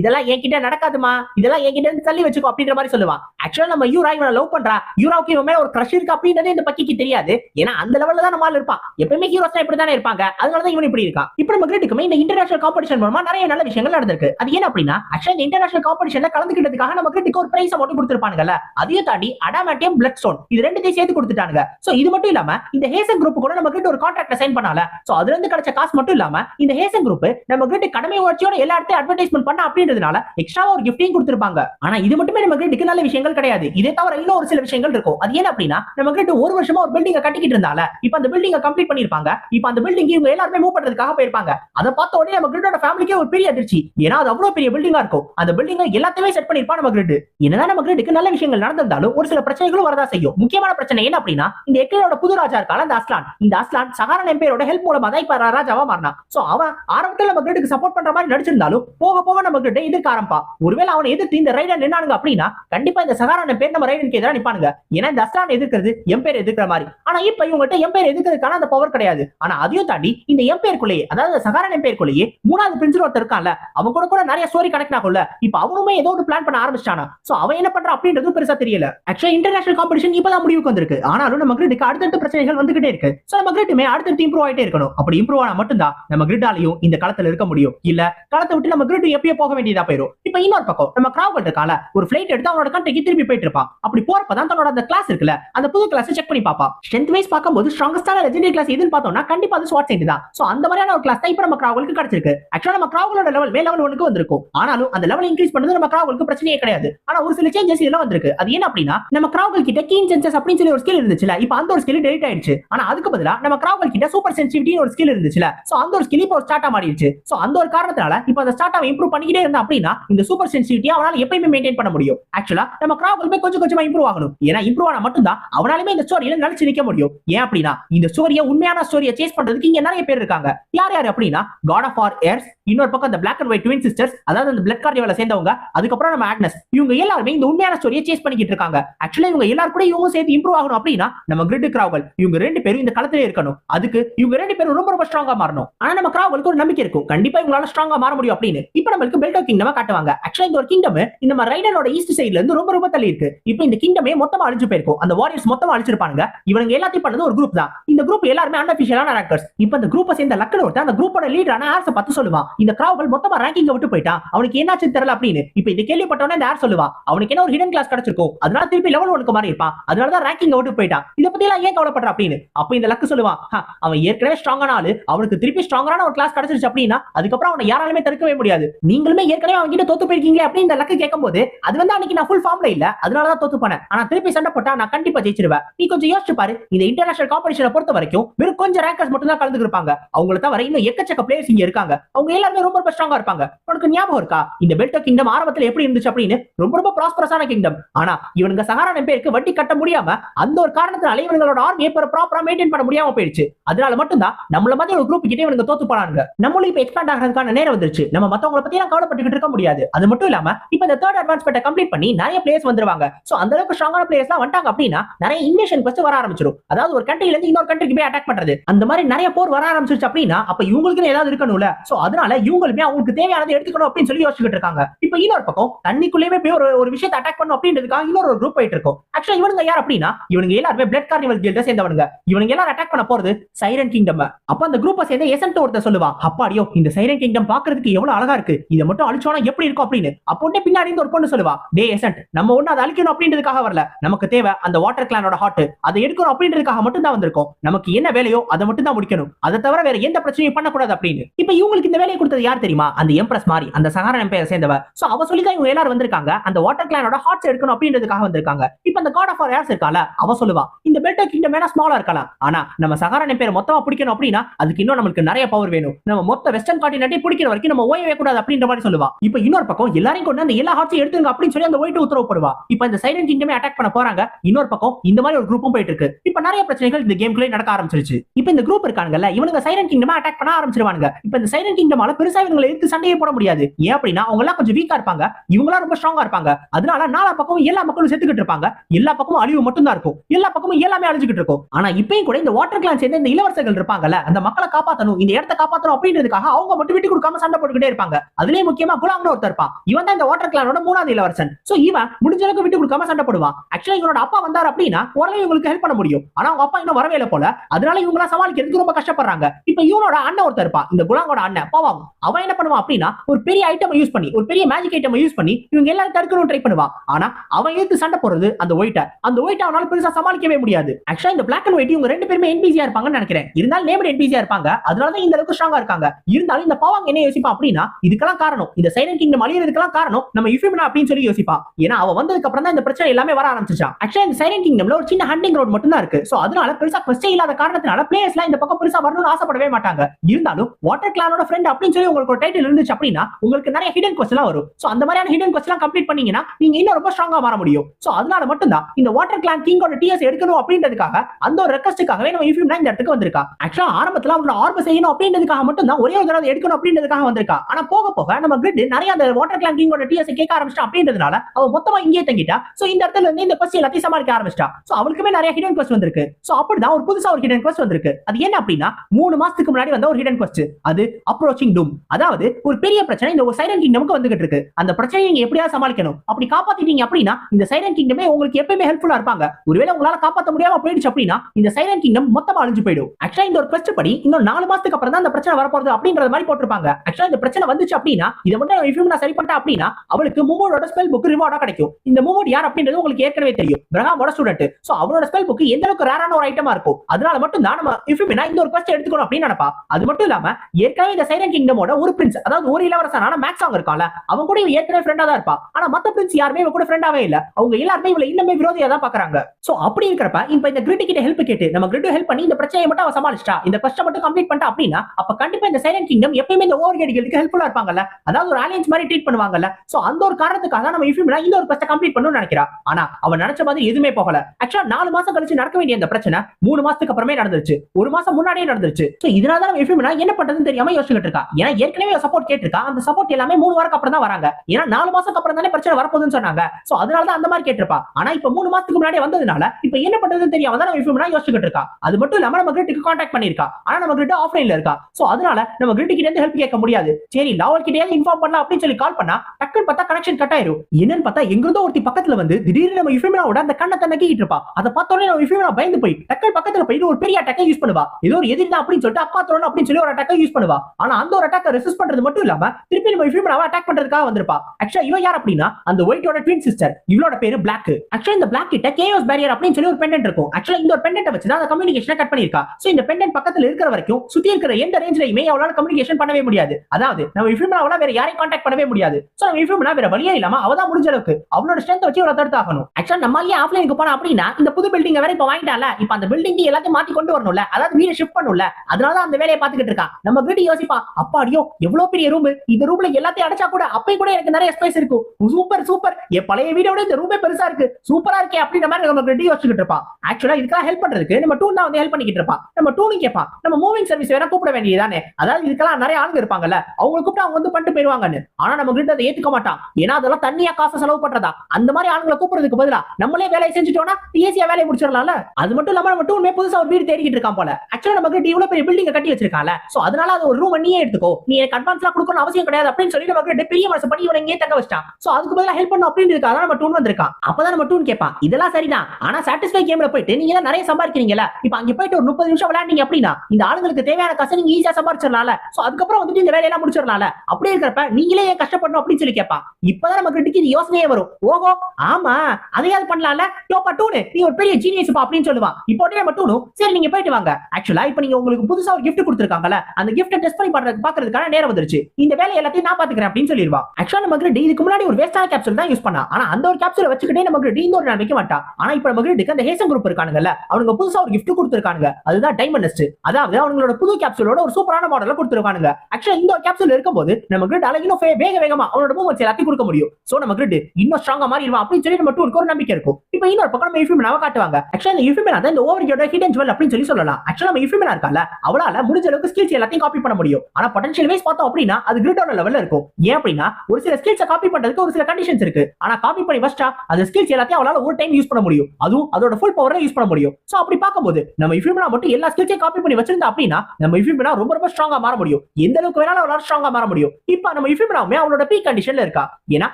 இதெல்லாம் என்கிட்ட நடக்காதுமா இதெல்லாம் என்கிட்ட இருந்து தள்ளி வச்சுக்கோ அப்படின்ற மாதிரி சொல்லுவான். ஆக்சுவலா நம்ம யூரா இவனை லவ் பண்றா. யூராவுக்கு இவன் மேல ஒரு கிரஷ் இருக்கு அப்படின்றதே இந்த பக்கிக்கு தெரியாது. ஏன்னா அந்த லெவல்ல தான் நம்மளால இருப்பான். எப்பவுமே ஹீரோஸ் இப்படி தானே இருப்பாங்க. அதனாலதான் இவன் இப்படி இருக்கான். இப்ப நம்ம பொருளுக்குமே இந்த இன்டர்நேஷனல் காம்படிஷன் மூலமா நிறைய நல்ல விஷயங்கள் நடந்திருக்கு. அது ஏன் அப்படின்னா ஆக்சுவலா இந்த இன்டர்நேஷனல் காம்படிஷன்ல கலந்துக்கிட்டதுக்காக நம்ம கிரிட்டிக்கு ஒரு பிரைஸ் மட்டும் கொடுத்துருப்பாங்கல்ல அதையும் தாண்டி அடாமேட்டியம் பிளட் ஸ்டோன் இது ரெண்டுத்தையும் சேர்த்து கொடுத்துட்டாங்க சோ இது மட்டும் இல்லாம இந்த ஹேசன் குரூப் கூட நம்ம கிட்ட ஒரு கான்ட்ராக்ட் சைன் பண்ணால. சோ அதுல இருந்து கிடைச்ச காசு மட்டும் இல்லாம இந்த ஹேசன் குரூப் நம்ம கிட்ட கடமை உணர்ச்சியோட எல்லா இடத்தையும் அட்வர்டைஸ்மெண்ட் பண்ண அப்படின்றதுனால எக்ஸ்ட்ரா ஒரு கிஃப்டையும் கொடுத்துருப்பாங்க. ஆனா இது மட்டுமே நம்ம கிட்ட நல்ல விஷயங்கள் கிடையாது. இதே தவிர இன்னும் ஒரு சில விஷயங்கள் இருக்கும். அது ஏன் அப்படின்னா நம்ம கிட்ட ஒரு வருஷமா ஒரு பில்டிங்க கட்டிக்கிட்டு இருந்தால. இப்ப அந்த பில்டிங்க கம்ப்ளீட் பண்ணிருப்பாங்க இப்ப அந்த பில்டிங் இவங்க எல்லாருமே மூவ் பண்றதுக்காக போயிருப்பாங்க. அதை பார்த்த உடனே நம்ம கிரிட்டோட ஃபேமிலிக்கே ஒரு பெரிய அதிர்ச்சி ஏன்னா அது அவ்வளவு பெரிய பில்டிங்கா இருக்கும். அந்த பில்டிங் எல்லாத்தையுமே செட் பண்ணிருப்பா நம்ம கிரிட் என்னதான் நம்ம கிரிட்டுக்கு நல்ல விஷயங்கள் நடந்திருந்தாலும் ஒரு சில பிரச்சனைகளும் வரதா செய்யும். முக்கியமான பிரச்சனை என்ன அப்படின்னா இந்த எக்லோட புது ராஜா இருக்கால அந்த அஸ்லான். இந்த அஸ்லான் சகாரன் எம்பையரோட ஹெல்ப் மூலமா தான் இப்ப ராஜாவா மாறினா சோ அவன் ஆரம்பத்தில் நம்ம கிரிட்டுக்கு சப்போர்ட் பண்ற மாதிரி நடிச்சிருந்தாலும் போக போக நம்ம கிட்ட எதிர்க்க ஆரம்பா ஒருவேளை அவனை எதிர்த்து இந்த ரைடர் நின்னானுங்க அப்படின்னா கண்டிப்பா இந்த சகாரன் பேர் நம்ம ரைடனுக்கு எதிராக நிப்பானுங்க. ஏன்னா இந்த அஸ்லான் எதிர்க்கிறது எம்பேர் எதிர்க்கிற மாதிரி. ஆனா இப்ப இவங்ககிட்ட எம்பேர் எதிர்க்கிறதுக்கான அந்த பவர் கிடையாது. ஆனா அதையும் தாண்டி இந்த எம்பேருக்குள்ளேயே அதாவது சகாரன் எம்பேருக்குள்ளேயே மூணாவது பிரின்சிபல் ஒருத்தர் இருக்கான்ல அவன் கூட கூட நிறைய ஸ்டோரி கனெக்ட் ஆகும்ல. இப்ப அவனுமே ஏதோ ஒரு பிளான் பண்ண ஆரம்பிச்சானா சோ அவன் என்ன பண்றான் அப்படின்றது பெருசா தெரியல. ஆக்சுவலா இன்டர்நேஷனல் காம்படிஷன் இப்பதான் முடிவுக்கு வந்திருக்கு. ஆனாலும் நம்ம கிரிட்டுக்கு அடுத்தடுத்த பிரச்சனைகள் வந்துகிட்டே இருக்கு. சோ நம்ம கிரிட்டுமே அடுத்தடுத்து இம்ப்ரூவ் ஆயிட்டே இருக்கணும். அப்படி இம்ப்ரூவ் ஆனா மட்டும்தான் நம்ம கிரிட்டாலையும் இந்த களத்துல இருக்க முடியும். இல்ல களத்தை விட்டு நம்ம கிரிட்டு எப்பயோ போக வேண்டியதா போயிடும் இப்ப இன்னொரு பக்கம் நம்ம கிராவல் இருக்கால ஒரு ஃபிளைட் எடுத்து அவனோட கண்ட்ரிக்கு திரும்பி போயிட்டு இருப்பான். அப்படி போறப்பதான் தன்னோட அந்த கிளாஸ் இருக்குல்ல அந்த புது கிளாஸ் செக் பண்ணி பாப்பா ஸ்ட்ரென்த் வைஸ் பார்க்கும்போது ஸ்ட்ராங்கஸ்டான லெஜெண்டரி கிளாஸ் எதுன்னு பார்த்தோம்னா கண்டிப்பா அது ஸ்வாட் சைடு தான். சோ அந்த மாதிரியான ஒரு கிளாஸ் தான் இப்ப நம்ம கிராவலுக்கு கிடைச்சிருக்கு. ஆக்சுவலா நம்ம கிராவலோட லெவல் மே லெவல் ஒனுக்கு வந்திருக்கும் ஆனாலும் அந்த லெவல் இன்க்ரீஸ் பண்ணது நம்ம கிராவலுக்கு பிரச்சனையே கிடையாது. ஆனா ஒரு சில சேஞ்சஸ் இதெல்லாம் வந்திருக்கு. அது என்ன அப்படின்னா நம்ம கிராவல் கிட்ட கீன் சென்சஸ் அப்படின்னு சொல்லி ஒரு ஸ்கில் இருந்துச்சுல இப்ப அந்த ஒரு ஸ்கில் டெலிட் ஆயிடுச்சு. ஆனா அதுக்கு பதிலா நம்ம கிராவல் கிட்ட சூப்பர் சென்சிட்டிவ்னு ஒரு ஸ்கில் இருந்துச்சுல சோ அந்த ஒரு ஸ்கில் இப்போ ஒரு ஸ்டார்ட் மாறிடுச்சு. சோ அந்த ஒரு காரணத்தினால இப்போ அந்த ஸ்டார்ட் அவன் இம்ப்ரூவ் பண்ணிக்கிட்டே இருந்தா அப்படின்னா இந்த சூப்பர் சென்சிட்டிவிட்டி அவனால எப்பயுமே மெயின்டைன் பண்ண முடியும். ஆக்சுவலா நம்ம கிராவல் போய் கொஞ்சம் கொஞ்சமா இம்ப்ரூவ் ஆகணும். ஏன்னா இம்ப்ரூவ் ஆனா மட்டும்தான் அவனாலுமே இந்த ஸ்டோரியில நினைச்சு நிக்க முடியும். ஏன் அப்படின்னா இந்த ஸ்டோரியை உண்மையான ஸ்டோரியை சேஸ் பண்றதுக்கு இங்க நிறைய பேர் இருக்காங்க. யார் யார் அப்படி அப்படின்னா காட் ஆஃப் ஆர் ஏர்ஸ் இன்னொரு பக்கம் அந்த black and white twin sisters அதாவது அந்த பிளட் கார்டியாவில சேர்ந்தவங்க அதுக்கப்புறம் நம்ம ஆக்னஸ் இவங்க எல்லாருமே இந்த உண்மையான ஸ்டோரியை சேஸ் பண்ணிக்கிட்டு இருக்காங்க. ஆக்சுவலா இவங்க எல்லாரும் கூட இவங்க சேர்த்து இம்ப்ரூவ் ஆகணும் அப்படின்னா நம்ம கிரிட் கிராவல் இவங்க ரெண்டு பேரும் இந்த களத்திலே இருக்கணும். அதுக்கு இவங்க ரெண்டு பேரும் ரொம்ப ரொம்ப ஸ்ட்ராங்கா மாறணும். ஆனா நம்ம கிராவலுக்கு ஒரு நம்பிக்கை இருக்கும். கண்டிப்பா இவங்களால ஸ்ட்ராங்கா மாற முடியும் அப்படின்னு. இப்போ நம்மளுக்கு பெல்டோ கிங்டமா காட்டுவாங்க. ஆக்சுவலா இந்த ஒரு கிங்டம் இந்த ரைடனோட ஈஸ்ட் சைடுல இருந்து ரொம்ப ரொம்ப தள்ளி இருக்கு. இப்போ இந்த கிங்டமே மொத்தமா அழிஞ்சு போயிருக்கும். அந்த வாரியர்ஸ் மொத்தமா அழிச்சிருப்பாங்க இவங்க எல்லாத்தையும் பண்ணது ஒரு குரூப் தான். இந்த குரூப் எல்லாருமே அன்அபிஷியலான ஆக்டர்ஸ் இப்போ அந்த குரூப்பை சேர்ந்த லக்கன் ஒருத்தர் அந்த குரூப் குரூப்போட லீடரான ஹார்ஸ் பார்த்து சொல்லுவான் இந்த கிராவல் மொத்தமா ரேங்கிங்க விட்டு போயிட்டான் அவனுக்கு என்னாச்சுன்னு தெரியல அப்படின்னு. இப்போ இந்த கேள்விப்பட்டவனே இந்த ஆர் சொல்லுவா. அவனுக்கு என்ன ஒரு ஹிடன் கிளாஸ் கிடைச்சிருக்கும். அதனால திருப்பி லெவல் ஒனுக்கு மாறி இருப்பான். அதனால தான் ரேங்கிங் விட்டு போயிட்டான் இதை பத்தி எல்லாம் ஏன் கவலைப்படுற அப்படின்னு. அப்ப இந்த லக்கு சொல்லுவான் அவன் ஏற்கனவே ஸ்ட்ராங்கான ஆளு. அவனுக்கு திருப்பி ஸ்ட்ராங்கான ஒரு கிளாஸ் கிடைச்சிருச்சு அப்படின்னா அதுக்கப்புறம் அவனை யாராலுமே தடுக்கவே முடியாது. நீங்களுமே ஏற்கனவே அவங்க கிட்ட தோத்து போயிருக்கீங்களே அப்படின்னு இந்த லக்கு கேட்கும்போது அது வந்து அன்னைக்கு நான் ஃபுல் ஃபார்ம்ல இல்ல. அதனாலதான் தோத்து போனேன். ஆனா திருப்பி சண்டை போட்டா நான் கண்டிப்பா ஜெயிச்சிருவேன். நீ கொஞ்சம் யோசிச்சு பாரு. இந்த இன்டர்நேஷனல் காம்படிஷனை பொறுத்த வரைக்கும் வெறும் கொஞ்சம் ரேங்கர்ஸ் மட்டும் தான் கலந்து அவங்களை அவங்கள தவிர இன்னும் எக்கச்சக்க எக்கச்சக்க பிளேயர்ஸ் இங்க இருக்காங்க. அவங்க எல்லாருமே ரொம்ப ரொம்ப ஸ்ட்ராங்கா இருப்பாங்க. உனக்கு ஞாபகம் இருக்கா? இந்த பெல்டோ கிங்டம் ஆரம்பத்துல எப்படி இருந்துச்சு அப்படின்னு? ரொம்ப ரொம்ப ப்ராஸ்பரஸான கிங்டம் ஆனா இவனுங்க சகாரான பேருக்கு வட்டி கட்ட முடியாம அந்த ஒரு காரணத்தினால இவங்களோட ஆர்மியை ப்ராப்பரா மெயின்டைன் பண்ண முடியாம போயிடுச்சு. அதனால மட்டும்தான் நம்மள மாதிரி ஒரு குரூப் கிட்டே இவங்க தோத்து போனாங்க நம்மளும் இப்ப எக்ஸ்பேண்ட் ஆகிறதுக்கான நேரம் வந்துருச்சு. நம்ம மத்தவங்களை பத்தி எல்லாம் கவலைப்பட்டுக்கிட்டு இருக்க முடியாது. அது மட்டும் இல்லாம இப்ப இந்த தேர்ட் அட்வான்ஸ்மெண்ட் கம்ப்ளீட் பண்ணி நிறைய பிளேயர்ஸ் வந்துருவாங்க. சோ அந்த அளவுக்கு ஸ்ட்ராங்கான பிளேயர்ஸ் எல்லாம் வந்துட்டாங்க அப்படின்னா நிறைய இன்வேஷன் கொஸ்ட் வர ஆரம்பிச்சிடும் அதாவது ஒரு கண்ட்ரில இருந்து இன்னொரு கண்ட்ரிக்கு போய் அட்டாக் பண்றது. அந்த மாதிரி நிறைய போர் வர ஆரம்பிச்சிருச்சு அப்படின்னா அப்ப இவங்களுக்கு அவங்களுக்குன்னு ஏதாவது இருக்கணும்ல. சோ அதனால இவங்களுமே அவங்களுக்கு தேவையானதை எடுத்துக்கணும் அப்படின்னு சொல்லி யோசிச்சுட்டு இருக்காங்க. இப்ப இன்னொரு பக்கம் தண்ணிக்குள்ளேயுமே போய் ஒரு ஒரு விஷயத்தை அட்டாக் பண்ணும் அப்படின்றதுக்காக இன்னொரு ஒரு குரூப் போயிட்டு இருக்கும். ஆக்சுவலா இவனுங்க யார் அப்படின்னா இவனுங்க எல்லாருமே பிளட் கார்னிவல் கில்ட சேர்ந்தவனுங்க. இவனுங்க எல்லாரும் அட்டாக் பண்ண போறது சைரன் கிங்டம் அப்ப அந்த குரூப்பை சேர்ந்த எசன்ட் ஒருத்தர் சொல்லுவா அப்பாடியோ இந்த சைரன் கிங்டம் பாக்குறதுக்கு எவ்வளவு அழகா இருக்கு. இதை மட்டும் அழிச்சோனா எப்படி இருக்கும் அப்படின்னு? அப்போ உடனே பின்னாடி ஒரு பொண்ணு சொல்லுவா டே எசன்ட் நம்ம ஒண்ணு அதை அழிக்கணும் அப்படின்றதுக்காக வரல. நமக்கு தேவை அந்த வாட்டர் கிளானோட ஹாட் அதை எடுக்கணும் அப்படின்றதுக்காக மட்டும் தான் வந்திருக்கோம். நமக்கு என்ன வேலையோ அதை மட்டும் தான் முடிக்கணும். அதை தவிர வேற எந்த பிரச்சனையும் பண்ணக்கூடாது. அப்படின்னு. இப்ப இவங்களுக்கு இந்த வேலையை கொடுத்தது யார் தெரியுமா? அந்த எம்ப்ரஸ் மாதிரி அந்த சகாரன் எம்பையர் சேர்ந்தவ. சோ அவ சொல்லி தான் இவங்க எல்லாரும் வந்திருக்காங்க. அந்த வாட்டர் கிளானோட ஹார்ட்ஸ் எடுக்கணும் அப்படின்றதுக்காக வந்திருக்காங்க. இப்ப அந்த காட் ஆஃப் ஏர்ஸ் இருக்கால அவ சொல்லுவா. இந்த பெல்டோ கிங்டம் வேணா ஸ்மாலா இருக்கலாம். ஆனா நம்ம சகாரன் எம்பையர் மொத்தமா பிடிக்கணும் அப்படின்னா அதுக்கு இன்னும் நமக்கு நிறைய பவர் வேணும். நம்ம மொத்த வெஸ்டர்ன் காண்டினென்ட்டை பிடிக்கிற வரைக்கும் நம்ம ஓயவே கூடாது அப்படின்ற மாதிரி சொல்லுவா. இப்ப இன்னொரு பக்கம் எல்லாரையும் கொண்டு அந்த எல்லா ஹார்ட்ஸையும் எடுத்துங்க அப்படின்னு சொல்லி அந்த ஒயிட் உத்தரவு போடுவா. இப்ப இந்த சைலண்ட் கிங்டமே அட்டாக் பண்ண போறாங்க. இன்னொரு பக்கம் இந்த மாதிரி ஒரு குரூப்பும் போயிட்டு இருக்கு. இப்ப நிறைய பிரச்சனைகள் இந்த கேம்குள்ளே நடக்க ஆரம்பிச்சிருச்சு. இப்ப இந்த குரூப் இருக்காங்கல்ல இவனுங்க சைலண்ட் கிங்டமா அட்டாக் பண்ண ஆரம்பிச்சிருவானுங்க. இப்ப இந்த சைலண்ட் கிங்டமால பெருசா இவங்களை எடுத்து சண்டையை போட முடியாது. ஏன் அப்படின்னா அவங்க எல்லாம் கொஞ்சம் வீக்கா இருப்பாங்க. இவங்களாம் ரொம்ப ஸ்ட்ராங்கா இருப்பாங்க. அதனால நாலா பக்கமும் எல்லா மக்களும் செத்துக்கிட்டு இருப்பாங்க. எல்லா பக்கமும் அழிவு மட்டும் தான் இருக்கும். எல்லா பக்கமும் எல்லாமே அழிஞ்சுக்கிட்டு இருக்கும். ஆனா இப்பயும் கூட இந்த வாட்டர் கிளான் சேர்ந்த இந்த இளவரசர்கள் இருப்பாங்கல்ல அந்த மக்களை காப்பாத்தணும் இந்த இடத்த காப்பாத்தணும் அப்படின்றதுக்காக அவங்க மட்டும் விட்டு கொடுக்காம சண்டை போட்டுக்கிட்டே இருப்பாங்க. அதுலயே முக்கியமா குலாம்னு ஒருத்தர் இருப்பான். இவன் தான் இந்த வாட்டர் கிளானோட மூணாவது இளவரசன். சோ இவன் முடிஞ்ச அளவுக்கு விட்டு கொடுக்காம சண்டை போடுவான். ஆக்சுவலா இவனோட அப்பா வந்தார் அப்படின்னா உடனே இவங்களுக்கு ஹெல்ப் பண்ண முடியும். ஆனா அவங்க அப்பா இன்னும் வரவே இல்லை போல. அதனால இவங்க சமாளிக்கிறதுக்கு ரொம்ப கஷ்டப்படுறாங்க. இப்ப இவனோட அண்ணன் ஒருத்தர் ஒருத்தர் இருப்பான். இந்த குலாங்கோட அண்ணன் பாவம் அவன் என்ன பண்ணுவான் அப்படின்னா ஒரு பெரிய ஐட்டம் யூஸ் பண்ணி ஒரு பெரிய மேஜிக் ஐட்டம் யூஸ் பண்ணி இவங்க எல்லாரும் தடுக்கணும் ட்ரை பண்ணுவான். ஆனா அவன் எடுத்து சண்டை போடுறது அந்த ஒயிட்ட அந்த ஒயிட்ட அவனால பெருசா சமாளிக்கவே முடியாது. ஆக்சுவலா இந்த பிளாக் அண்ட் ஒயிட் இவங்க ரெண்டு பேருமே என்பிசியா இருப்பாங்கன்னு நினைக்கிறேன். இருந்தாலும் நேமட் என்பிசியா இருப்பாங்க. அதனாலதான் இந்த அளவுக்கு ஸ்ட்ராங்கா இருக்காங்க. இருந்தாலும் இந்த பாவாங்க என்ன யோசிப்பான் அப்படின்னா இதுக்கெல்லாம் காரணம். இந்த சைலண்ட் கிங்டம் அழியறதுக்கெல்லாம் காரணம் நம்ம இஃபிமினா அப்படின்னு சொல்லி யோசிப்பான். ஏன்னா அவ வந்ததுக்கு அப்புறம் தான் இந்த பிரச்சனை எல்லாமே வர ஆரம்பிச்சிச்சான் ஆக்சுவலா இந்த சைலண்ட் கிங்டம்ல ஒரு சின்ன ஹண்டிங் ரோட் மட்டும் தான் இருக்கு. சோ அதனால பெருசா பிரச்சனை இல்லாத காரணத்தினால பிளேயர்ஸ்லாம் இந்த பக்கம் பெருசா வரணும்னு ஆசைப்படவே மாட்டாங்க. இருந்தாலும் இருந்தாலும் வாட்டர் கிளானோட ஃப்ரெண்ட் அப்படின்னு சொல்லி உங்களுக்கு ஒரு டைட்டில் இருந்துச்சு அப்படின்னா உங்களுக்கு நிறைய ஹிடன் கொஸ்டின் வரும். சோ அந்த மாதிரியான ஹிடன் கொஸ்டின் கம்ப்ளீட் பண்ணீங்கன்னா நீங்க இன்னும் ரொம்ப ஸ்ட்ராங்கா மாற முடியும். சோ அதனால மட்டும் தான் இந்த வாட்டர் கிளான் கிங்கோட டிஎஸ் எடுக்கணும் அப்படின்றதுக்காக அந்த ஒரு ரெக்வஸ்ட்டுக்காகவே நம்ம இஃபிம்னா இந்த இடத்துக்கு வந்திருக்கா. ஆக்சுவலா ஆரம்பத்துல அவங்களோட ஆர்வம் செய்யணும் அப்படின்றதுக்காக மட்டும் தான் ஒரே ஒரு தடவை எடுக்கணும் அப்படின்றதுக்காக வந்திருக்கா. ஆனா போக போக நம்ம கிரிட் நிறைய அந்த வாட்டர் கிளான் கிங்கோட டிஎஸ் கேட்க ஆரம்பிச்சிட்டா அப்படின்றதுனால அவ மொத்தமா இங்கே தங்கிட்டா. சோ இந்த இடத்துல இருந்து இந்த கொஸ்டின் எல்லாத்தையும் சமாளிக்க ஆரம்பிச்சிட்டா. சோ அவளுக்குமே நிறைய ஹிடன் கொஸ்ட் வந்திருக்கு. சோ அப்படிதான் ஒரு புதுசா ஒரு ஹிடன் கொஸ்ட் வந்திருக்கு. அது என்ன அப்படின்னா மூணு மாசத்துக்கு முன்னாடி வந்த ஒரு ஹிடன் கொஸ்ட் அது அப்ரோச்சிங் டூம் அதாவது ஒரு பெரிய பிரச்சனை இந்த சைலண்ட் கிங்டமுக்கு வந்துகிட்டு இருக்கு. அந்த பிரச்சனையை நீங்க எப்படியாவது சமாளிக்கணும். அப்படி காப்பாத்திட்டீங்க அப்படின்னா இந்த சைலண்ட் கிங்டமே உங்களுக்கு எப்பயுமே ஹெல்ப்ஃபுல்லா இருப்பாங்க. ஒருவேளை உங்களால காப்பாத்த முடியாம போயிடுச்சு அப்படின்னா இந்த சைலண்ட் கிங்டம் மொத்தமா அழிஞ்சு போயிடும். ஆக்சுவலா இந்த ஒரு quest படி இன்னும் நாலு மாசத்துக்கு அப்புறம் தான் அந்த பிரச்சனை வரப்போறது அப்படின்றது மாதிரி போட்டிருப்பாங்க. ஆக்சுவலா இந்த பிரச்சனை வந்துச்சு அப்படின்னா இதை மட்டும் இஃபிம் சரி பண்ணிட்டா அப்படின்னா அவளுக்கு மூவோட ஸ்பெல் புக் ரிவார்டா கிடைக்கும். இந்த மூவோட் யார் அப்படின்றது உங்களுக்கு ஏற்கனவே தெரியும். பிரகாமோட ஸ்டூடெண்ட் சோ அவரோட ஸ்பெல் புக் எந்த அளவுக்கு ரேரான ஒரு ஐட்டமா இருக்கும். அதனால மட்டும் தான் நம்ம இஃபிமினா இந்த ஒரு கொஸ்ட் எடுத்துக்கணும் அப்படின்னு நினைப்பா. அது மட்டும் இல்லாம ஏற்கனவே இந்த சைரன் கிங்டமோட ஒரு பிரின்ஸ் அதாவது ஒரு இளவரசனான மேக்ஸ் அவங்க இருக்கால அவங்க கூட இவ ஏற்கனவே ஃப்ரெண்டா தான் இருப்பா ஆனா மத்த பிரின்ஸ் யாருமே இவ கூட ஃப்ரெண்டாவே இல்ல. அவங்க எல்லாருமே இவளை இன்னுமே விரோதியா தான் பாக்குறாங்க. சோ அப்படி இருக்கிறப்ப இப்ப இந்த கிரிட் கிட்ட ஹெல்ப் கேட்டு நம்ம கிரிட் ஹெல்ப் பண்ணி இந்த பிரச்சனையை மட்டும் அவ சமாளிச்சிட்டா இந்த கஷ்டம் மட்டும் கம்ப்ளீட் பண்ணிட்டா அப்படின்னா அப்ப கண்டிப்பா இந்த சைலண்ட் கிங்டம் எப்பயுமே இந்த ஓவர் கேடிகளுக்கு ஹெல்ப்ஃபுல்லா இருப்பாங்கல்ல. அதாவது ஒரு ஆலியன்ஸ் மாதிரி ட்ரீட் பண்ணுவாங்கல்ல. சோ அந்த ஒரு காரணத்துக்காக தான் நம்ம இஃபிமினா இந்த ஒரு கஷ்டம் கம்ப்ளீட் பண்ணணும்னு நினைக்கிறா. ஆனா அவன் நினைச்ச மாதிரி எதுவுமே போகல. ஆக்சுவலா நாலு மாசம் கழிச்சு நடக்க வேண்டிய அந்த பிரச்சனை மூணு மாசத்துக்கு அப்புறமே நடந்துருச்சு. ஒரு மாசம் முன்னாடியே நடந்துருச்சு. சோ இதனால தான் நம்ம இஃபிமினா என்ன பண்றதுன்னு தெரியாம யோசிச்சுட்டு இருக்கா. ஏன்னா ஏற்கனவே சப்போர்ட் கேட்டிருக்கா. அந்த சப்போர்ட் எல்லாமே மூணு வாரம் அப்புறம் தான் வராங்க. ஏன்னா நாலு மாசத்துக்கு அப்புறம் தானே பிரச்சனை வரப்போகுதுன்னு சொன்னாங்க. சோ அதனால தான் அந்த மாதிரி கேட்டிருப்பா. ஆனா இப்ப மூணு மாசத்துக்கு முன்னாடி வந்ததுனால இப்ப என்ன பண்றதுன்னு தெரியாம தான் நம்ம யோசிச்சுட்டு இருக்கா. அது மட்டும் இல்லாம நம்ம கிரிட்டுக்கு கான்டாக்ட் பண்ணிருக்கா ஆனா நம்ம கிரிட் ஆஃப்லைன்ல இருக்கா. சோ அதனால நம்ம கிரிட்டு கிட்ட இருந்து ஹெல்ப் கேட்க முடியாது. சரி லாவல் கிட்டே இன்ஃபார்ம் பண்ணலாம் அப்படின்னு சொல்லி கால் பண்ணா டக்குன்னு பார்த்தா கனெக்ஷன் கட் ஆயிரும். என்னன்னு பார்த்தா எங்கிருந்தோ ஒருத்தி பக்கத்துல வந்து திடீர்னு நம்ம இஃபிமினாவோட அந்த கண்ணை தன்னக்கிட்டு இருப்பா. அதை பார்த்தோன்னே நம்ம இஃபிமினா பயந்து போய் டக்குன்னு பக்கத்துல போயிட்டு ஒரு பெரிய அட்டாக்கை யூஸ் பண்ணுவா. ஏதோ ஒரு எதிரி தான் அப்படின்னு சொல்லிட்டு அப்பா தோணும் அப்படின்னு சொல்லி ஒரு அட்டாக்கை யூஸ் பண்ணுவா. ஆனா அந்த ஒரு அட்டாக்கை ரெசிஸ்ட் பண்றது மட்டும் இல்லாம திருப்பி நம்ம ஹியூமன் இஃபிமினாவை அட்டாக் பண்றதுக்காக வந்திருப்பா. ஆக்சுவலா இவன் யார் அப்படின்னா அந்த ஒயிட்டோட ட்வின் சிஸ்டர் இவளோட பேரு பிளாக் ஆக்சுவலா இந்த பிளாக் கிட்ட கேஎஸ் பேரியர் அப்படின்னு சொல்லி ஒரு பெண்டன்ட் இருக்கும். ஆக்சுவலா இந்த ஒரு பெண்டன்ட் வச்சு தான் அந்த கம்யூனிகேஷனை கட் பண்ணிருக்கா சோ இந்த பெண்டன்ட் பக்கத்துல இருக்கிற வரைக்கும் சுத்தி இருக்கிற எந்த ரேஞ்ச்லயுமே அவளால கம்யூனிகேஷன் பண்ணவே முடியாது. அதாவது நம்ம இஃபிமினாவால வேற யாரையும் கான்டாக்ட் பண்ணவே முடியாது. சோ நம்ம இஃபிமினா வேற வழியே இல்லாம அவ தான் முடிஞ்ச அளவுக்கு அவளோட ஸ்ட்ரென்த் வச்சு இவரை தடுத்தாகணும். ஆக்சுவலா நம்மளே ஆஃப்லைனுக்கு போனா அப்படின்னா இந்த புது பில்டிங் வேற இப்ப வாங்கிட்டால இப்ப அந்த பில்டிங் எல்லாத்தையும் மாத்தி கொண்டு வரணும்ல. அதாவது வீடு ஷிஃப்ட் பண்ணும்ல அதனால அந்த வேலையை பாத்துக்கிட்டு இருக்கான். நம்ம வீடு யோசிப்பா அப்பாடியோ எவ்வளவு பெரிய ரூம் இந்த ரூம்ல எல்லாத்தையும் அடைச்சா கூட அப்பயும் கூட எனக்கு நிறைய ஸ்பேஸ் இருக்கும். சூப்பர் சூப்பர் என் பழைய வீடோட இந்த ரூமே பெருசா இருக்கு. சூப்பரா இருக்கே அப்படின்ற மாதிரி நம்ம ரெடி யோசிச்சுட்டு இருப்பான் ஆக்சுவலா இதுக்கெல்லாம் ஹெல்ப் பண்றதுக்கு நம்ம டூன் தான் வந்து ஹெல்ப் பண்ணிக்கிட்டு இருப்பான் நம்ம டூனும் கேப்பா. நம்ம மூவிங் சர்வீஸ் வேணா கூப்பிட வேண்டியதானே அதாவது இதுக்கெல்லாம் நிறைய ஆளுங்க இருப்பாங்கல்ல. அவங்க கூப்பிட்டு அவங்க வந்து பண்ணிட்டு போயிருவாங்கன்னு ஆனா நம்ம கிட்ட அதை ஏத்துக்க மாட்டான். ஏன்னா அதெல்லாம் தண்ணியா காசு செலவு பண்றதா? அந்த மாதிரி ஆளுங்களை கூப்பிடுறதுக்கு பதிலா நம்மளே வேலையை செஞ்சுட்டோம்னா ஈஸியா வேலையை முடிச்சிடலாம்ல? அது மட்டும் இல்லாம நம்ம டூனுமே புதுசா ஒரு வீடு தேடிக்கிட்டு இருக்கான் போல. ஆக்சுவலா நம்ம கிட்ட இவ்வளவு பெரிய பில்டிங் கட்டி வச்சிருக்கால சோ அதனால அது ஒரு ரூம் நீயே எடுத்துக்கோ. நீ எனக்கு அட்வான்ஸ்லாம் கொடுக்கணும் அவசியம் கிடையாது அப்படின்னு சொல்லி நம்ம பெரிய மனசு பண்ணி இவனை இங்கே தங்க வச்சிட்டான். சோ அதுக்கு பதிலாக ஹெல்ப் பண்ணும் அப்படின்னு இருக்கா. நம்ம டூன் வந்திருக்கான். அப்பதான் நம்ம டூன் கேட்பான். இதெல்லாம் சரிதான். ஆனா சாட்டிஸ்ஃபை கேம்ல போயிட்டு நீங்க தான் நிறைய சம்பாதிக்கிறீங்கல்ல. இப்ப அங்க போயிட்டு ஒரு முப்பது நிமிஷம் விளையாண்டீங்க அப்படின்னா இந்த ஆளுங்களுக்கு தேவையான காசை நீங்க ஈஸியா சம்பாதிச்சிடலாம்ல சோ அதுக்கப்புறம் வந்துட்டு இந்த வேலையெல்லாம் முடிச்சிடலாம்ல. அப்படியே இருக்கிறப்ப நீங்களே ஏன் கஷ்டப்படணும் அப்படின்னு சொல்லி கேட்பான். இப்பதான் நம்ம கிட்ட இது யோசனையே வரும். ஓஹோ ஆமா. அதையாவது பண்ணலாம்ல. டோப்பா டூனு நீ ஒரு பெரிய ஜீனியஸ் அப்படின்னு சொல்லுவான். இப்போ நம்ம டூனும் சரி நீங்க போயிட்டு வாங்க. ஆக்சுவலா இப்ப நீங்க உங்களுக்கு புதுசா ஒரு கிஃப்ட் கொடுத்துருக்காங்க கொடுத்துருக்காங்கல்ல அந்த கிஃப்ட் டெஸ்ட் பண்ணி பாக்குறது பாக்குறதுக்கான நேரம் வந்துருச்சு. இந்த வேலை எல்லாத்தையும் நான் பாத்துக்கிறேன் அப்படின்னு சொல்லிடுவா. ஆக்சுவலா நமக்கு கிட்ட இதுக்கு முன்னாடி ஒரு வேஸ்டான கேப்சூல் தான் யூஸ் பண்ணா. ஆனா அந்த ஒரு கேப்சூல் வச்சுக்கிட்டே நமக்கு கிட்ட இந்த ஒரு நான் வைக்க மாட்டா. ஆனா இப்ப நம்ம கிட்ட அந்த ஹேசன் குரூப் இருக்கானுங்கல்ல அவங்க புதுசா ஒரு கிஃப்ட் கொடுத்துருக்கானுங்க. அதுதான் டைமண்ட் நெஸ்ட் அதாவது அவங்களோட புது கேப்சூலோட ஒரு சூப்பரான மாடல கொடுத்துருக்கானுங்க. ஆக்சுவலா இந்த ஒரு கேப்சூல் இருக்கும்போது நம்ம கிரிட் அழகினும் வேக வேகமா அவனோட மூவ்மெண்ட்ஸ் எல்லாத்தையும் கொடுக்க முடியும். சோ நம்ம கிரிட் இன்னும் ஸ்ட்ராங்கா மாறிடுவான் அப்படின்னு சொல்லி நம்ம டூருக்கு ஒரு நம்பிக்கை இருக்கும். இப்போ இன்னொரு பக்கம் நம்ம யூஃபிமெனாவை காட்டுவாங்க. ஆக்சுவலா இந்த யூஃபிமெனா தான் இந்த ஓவர்கியோட ஹிடன் ஜுவல் அப்படின்னு சொல்லி சொல்லலாம். ஆக்சுவலா நம்ம யூஃபிமெனா இருக்கால அவளால முடிஞ்ச அளவுக்கு ஸ்கில்ஸ் எல்லாத்தையும் காப்பி பண்ண முடியும். ஆனா பொட்டன்ஷியல் வைஸ் பார்த்தோம் அப்படின்னா அது கிரிட்டோட லெவல்ல இருக்கும். ஏன் அப்படின்னா ஒரு சில ஸ்கில்ஸை காப்பி பண்றதுக்கு ஒரு சில கண்டிஷன்ஸ் இருக்கு. ஆனா காப்பி பண்ணி வச்சா அந்த ஸ்கில்ஸ் எல்லாத்தையும் அவளால ஒரு டைம் யூஸ் பண்ண முடியும். அதுவும் அதோட ஃபுல் பவர்ல யூஸ் பண்ண முடியும். சோ அப்படி பார்க்கும்போது நம்ம யூஃபிமெனா மட்டும் எல்லா ஸ்கில்ஸையும் காப்பி பண்ணி வச்சிருந்தா அப்படின்னா நம்ம யூஃபிமெனா ரொம்ப ரொம்ப ஸ்ட்ராங்கா மாற முடியும். எந்த அளவுக்கு வேணாலும் அவளால ஸ்ட்ராங்கா மாற முடியும். இப்போ நம்ம யூஃபிமெனாவுமே அவளோட பீக் கண்டிஷன்ல இருக்கா? ஏன்னா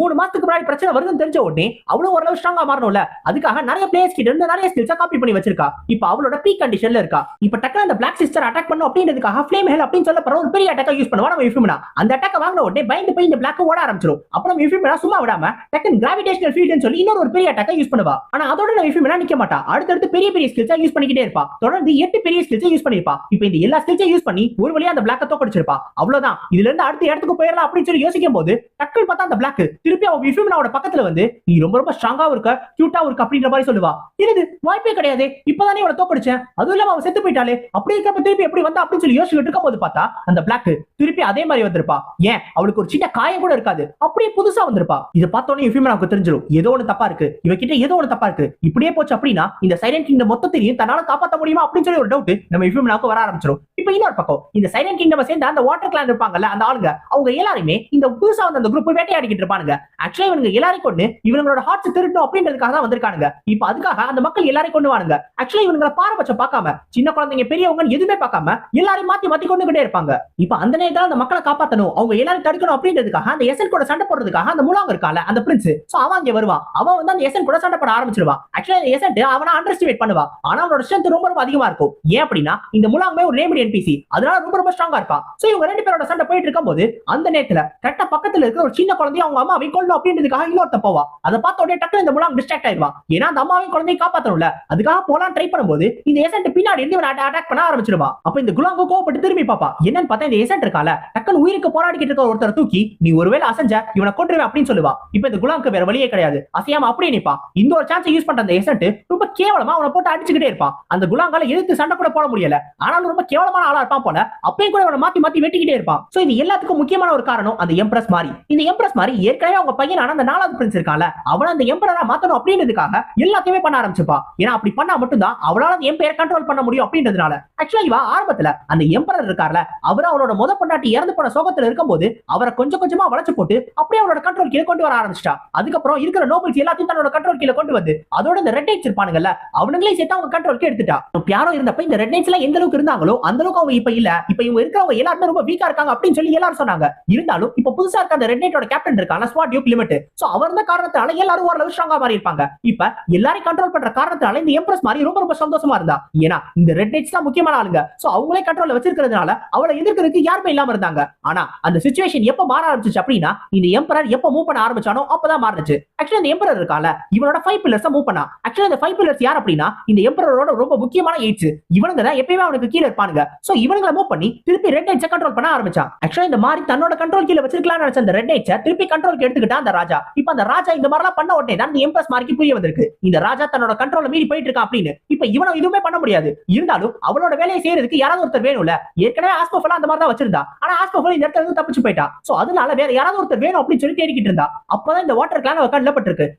மூணு மாசத்துக்கு முன்னாடி பிரச்சனை வருதுன்னு தெரிஞ்ச உடனே அவ்வளவு ஓரளவு ஸ்ட்ராங்கா மாறணும்ல. அதுக்காக நிறைய பிளேயர்ஸ் கிட்ட இருந்து நிறைய ஸ்கில்ஸை காப்பி பண்ணி வச்சிருக்கா. இப்போ அவளோட பீக் கண்டிஷன்ல இருக்கா? இப்போ டக்குனு அந்த பிளாக் சிஸ்டர் அட்டாக் பண்ணும் அப்படின்றதுக்காக ஃப்ளேம் ஹெல் அப்படின்னு சொல்லப்படுற ஒரு பெரிய அட்டாக்கை யூஸ் பண்ணுவா நம்ம யூஃபிமினா அந்த அட்டாக்கை வாங்கின உடனே பயந்து போய் இந்த பிளாக் ஓட ஆரம்பிச்சிடும் அப்புறம் யூஃபிமினா சும்மா விடாம டக்குனு கிராவிடேஷனல் ஃபீல்ட்னு சொல்லி இன்னொரு ஒரு பெரிய அட்டாக்கை யூஸ் பண்ணுவா. ஆனா அதோட நம்ம யூஃபிமினா நிக்க மாட்டா. அடுத்தடுத்து பெரிய பெரிய ஸ்கில்ஸா யூஸ் பண்ணிக்கிட்டே இருப்பா. தொடர்ந்து எட்டு பெரிய ஸ்கில்ஸை யூஸ் பண்ணிருப்பா இப்போ இந்த எல்லா ஸ்கில்ஸை யூஸ் பண்ணி ஒரு வழியா அந்த பிளாக்கை தோக்கடிச்சிருப்பா. அவ்வளவுதான். இதுல இருந்து அடுத்த இடத்துக்கு போயிடலாம் அப்படின்னு சொல்லி யோசிக்கும் போது டக்குனு பார்த்தா அந்த பிளாக் திருப்பி அவன் யூஃபிமெனாவோட பக்கத்துல வந்து நீ ரொம்ப ரொம்ப ஸ்ட்ராங்கா இருக்க கியூட்டா இருக்க அப்படின்ற மாதிரி சொல்லுவா. இது வாய்ப்பே கிடையாது. இப்பதானே அவளை தோக்கடிச்சேன். அதுவும் இல்லாம அவ செத்து போயிட்டாலே அப்படி இருக்கப்ப திருப்பி எப்படி வந்தா அப்படின்னு சொல்லி யோசிச்சுட்டு இருக்கும் போது பார்த்தா அந்த பிளாக் திருப்பி அதே மாதிரி வந்திருப்பா. ஏன்? அவளுக்கு ஒரு சின்ன காயம் கூட இருக்காது. அப்படியே புதுசா வந்திருப்பா. இதை பார்த்தோன்னே யூஃபிமெனாவுக்கு தெரிஞ்சிடும் ஏதோ ஒண்ணு தப்பா இருக்கு. இவகிட்ட ஏதோ ஒண்ணு தப்பா இருக்கு. இப்படியே போச்சு அப்படின்னா இந்த சைலண்ட் கிங்டம் மொத்தத்தையும் தன்னால காப்பாத்த முடியுமா அப்படின்னு சொல்லி ஒரு டவுட் நம்ம யூஃபிமெனாவுக்கு வர ஆரம்பிச்சிடும் இப்போ இன்னொரு பக்கம் இந்த சைலண்ட் கிங்டம் சேர்ந்த அந்த வாட்டர் கிளான் இருப்பாங்கல்ல அந்த ஆளுங்க அவங்க எல்லாருமே இந்த புதுசா வந்த அந்த குரூப் வேட்டையாடிக்கிட்டு இருப்பானுங்க. ஆக்சுவலா இவங்க எல்லாரையும் கொண்டு இவங்களோட ஹார்ட்ஸ் திருட்டணும் அப்படின்றதுக்காக தான் வந்திருக்கானுங்க. இப்போ அதுக்காக அந்த மக்கள் எல்லாரையும் கொண்டு வானுங்க ஆக்சுவலா இவங்களை பாரபட்சம் பார்க்காம சின்ன குழந்தைங்க பெரியவங்க எதுவுமே பார்க்காம எல்லாரையும் மாத்தி மாத்தி கொண்டுகிட்டே இருப்பாங்க. இப்ப அந்த நேரத்துல அந்த மக்களை காப்பாத்தணும். அவங்க எல்லாரும் தடுக்கணும் அப்படின்றதுக்காக அந்த எசன் கூட சண்டை போடுறதுக்காக அந்த முலாங்க இருக்கால அந்த பிரின்ஸ் சோ அவன் அங்கே வருவான் அவன் வந்து அந்த எசன் கூட சண்டை போட ஆரம்பிச்சிருவான் ஆக்சுவலா அந்த எசன்ட் அண்டர் அண்டர்ஸ்டிமேட் பண்ணுவா. ஆனா அவனோட ஸ்ட்ரென்த் ரொம்ப ரொம்ப அதிகமா இருக்கும். ஏன் அப்படின்னா இந்த முலாங்கமே ஒரு நேமிடி என்பிசி அதனால ரொம்ப ரொம்ப ஸ்ட்ராங்கா இருப்பான் சோ இவங்க ரெண்டு பேரோட சண்டை போயிட்டு இருக்கும்போது அந்த நேரத்துல கரெக்டா பக்கத்துல இருக்கிற ஒரு சின்ன குழந்தைய அவங்க அம்மாவை கொள்ளணும் அப்படின்றதுக்காக இன்னொருத்த போவா. அதை பார்த்த உடனே டக்குனு இந்த முலாம் டிஸ்ட்ராக்ட் ஆயிடுவான் ஏன்னா அந்த அம்மாவையும் குழந்தையை காப்பாத்தணும்ல. அதுக்காக போலாம் ட்ரை பண்ணும்போது இந்த எசன்ட் பின்னாடி இருந்து அட்டாக் பண்ண ஆரம்பிச்சிருவான் அப்ப இந்த குலாங்கோ கோவப்பட்டு திரும்பி பாப்பா. என்னன்னு பார்த்தா இந்த ஏசன்ட் இருக்கால. டக்குன்னு உயிருக்கு போராடிக்கிட்டு இருக்க ஒருத்தர் தூக்கி நீ ஒருவேளை அசஞ்ச இவனை கொட்டுருவேன் அப்படின்னு சொல்லுவா. இப்ப இந்த குலாம்க்கு வேற வழியே கிடையாது. அசையாம அப்படியே நிப்பா. இந்த ஒரு சான்ஸ் யூஸ் பண்ற அந்த ஏசன்ட் ரொம்ப கேவலமா அவனை போட்டு அடிச்சுக்கிட்டே இருப்பான் அந்த குலாங்கால எதிர்த்து சண்டை கூட போட முடியல. ஆனாலும் ரொம்ப கேவலமான ஆளா இருப்பான் போல. அப்பயும் கூட அவனை மாத்தி மாத்தி வெட்டிக்கிட்டே இருப்பான் சோ இது எல்லாத்துக்கும் முக்கியமான ஒரு காரணம் அந்த எம்ப்ரஸ் மாதிரி. இந்த எம்ப்ரஸ் மாதிரி ஏற்கனவே அவங்க பையனான அந்த நாலாவது பிரின்ஸ் இருக்கால அவன அந்த எம்பரரா மாத்தணும் அப்படின்றதுக்காக எல்லாத்தையுமே பண்ண ஆரம்பிச்சுப்பா ஏன்னா அப்படி பண்ணா மட்டும்தான் அவளால அந்த எம்பையர் கண்ட்ரோல் பண்ண முடியும் அப்படின்றதுனால. ஆக்சுவலா இவ ஆரம்பத்துல அந்த எம்பரர் இருக்கார்ல அவர் அவரோட முத பொண்டாட்டி இறந்து போன சோகத்துல இருக்கும்போது அவரை கொஞ்சம் கொஞ்சமா வளைச்சு போட்டு அப்படியே அவரோட கண்ட்ரோல் கீழே கொண்டு வர ஆரம்பிச்சிட்டா. அதுக்கப்புறம் இருக்கிற நோபல்ஸ் எல்லாத்தையும் தன்னோட கண்ட்ரோல் கீழே கொண்டு வந்து அதோட இந்த ரெட் நைட்ஸ் இருப்பானுங்கல்ல அவனுங்களே சேர்த்து அவங்க கண்ட்ரோல் எடுத்துட்டா. பியாரோ இருந்தப்ப இந்த ரெட் நைட்ஸ் எல்லாம் எந்த அளவுக்கு இருந்தாங்களோ அந்த அளவுக்கு அவங்க இப்ப இல்ல. இப்ப இவங்க இருக்கிறவங்க எல்லாருமே ரொம்ப வீக்கா இருக்காங்க அப்படின்னு சொல்லி எல்லாரும் சொன்னாங்க. இருந்தாலும் இப்ப புதுசா இருக்க அந்த ரெட் நைட்டோட கேப்டன் இருக்கான ஸ்வாட் டியூக் லிமிட் சோ அவர் இருந்த காரணத்தால எல்லாரும் ஓரளவு ஸ்ட்ராங்கா மாறி இருப்பாங்க. இப்ப எல்லாரையும் கண்ட்ரோல் பண்ற காரணத்தால இந்த எம்ப்ரஸ் மாதிரி ரொம்ப ரொம்ப சந்தோஷமா இருந்தா. ஏன்னா இந்த ரெட் நைட்ஸ் தான் முக்கியமான ஆளுங்க. சோ அவங்களே கண்ட்ரோல் கண்ட்ரோல்ல வச்சிருக்கிறதுனால அவளை எதிர்க்கிறதுக்கு யாருமே இல்லாம இருந்தாங்க. ஆனா அந்த சுச்சுவேஷன் எப்ப மாற ஆரம்பிச்சு அப்படின்னா இந்த எம்பரர் எப்ப மூவ் பண்ண ஆரம்பிச்சானோ அப்பதான் மாறுச்சு. ஆக்சுவலி இந்த எம்பரர் இருக்கால இவனோட ஃபைவ் பில்லர்ஸ் மூவ் பண்ணா. ஆக்சுவலி இந்த ஃபைவ் பில்லர்ஸ் யார் அப்படின்னா இந்த எம்பரரோட ரொம்ப முக்கியமான எய்ட்ஸ் இவனுங்க தான் எப்பயுமே அவனுக்கு கீழே இருப்பானுங்க. சோ இவங்களை மூவ் பண்ணி திருப்பி ரெட் நைட்ஸை கண்ட்ரோல் பண்ண ஆரம்பிச்சான். ஆக்சுவலா இந்த மாதிரி தன்னோட கண்ட்ரோல் கீழே வச்சிருக்கலாம்னு நினைச்ச அந்த ரெட் நைட்ஸை திருப்பி கண்ட்ரோல் எடுத்துக்கிட்டா அந்த ராஜா. இப்ப அந்த ராஜா இந்த மாதிரிலாம் பண்ண உடனே தான் இந்த எம்பரஸ் மார்க்கு புரிய வந்திருக்கு. இந்த ராஜா தன்னோட கண்ட்ரோல மீறி போயிட்டு இருக்கான் அப்படின்னு. இப்ப இவனும் எதுவுமே பண்ண முடியாது. இருந்தாலும் அவளோட வேலையை செய்யறதுக்கு யாராவது ஒருத்தர் வேணும் வேணும்ல ஏற்கனவே ஆஸ்போஃபல் அந்த மாதிரி தான் வச்சிருந்தா. ஆனா ஆஸ்போஃபல் இந்த இடத்துல இருந்து தப்பிச்சு போயிட்டா. சோ அதனால வேற யாராவது ஒருத்தர் வேணும் அப்படின்னு சொல்லி தேடிக்கிட்டு இருந்தா அப்பதான் இந்த வாட்டர் கிளான் அவ கண்ணில்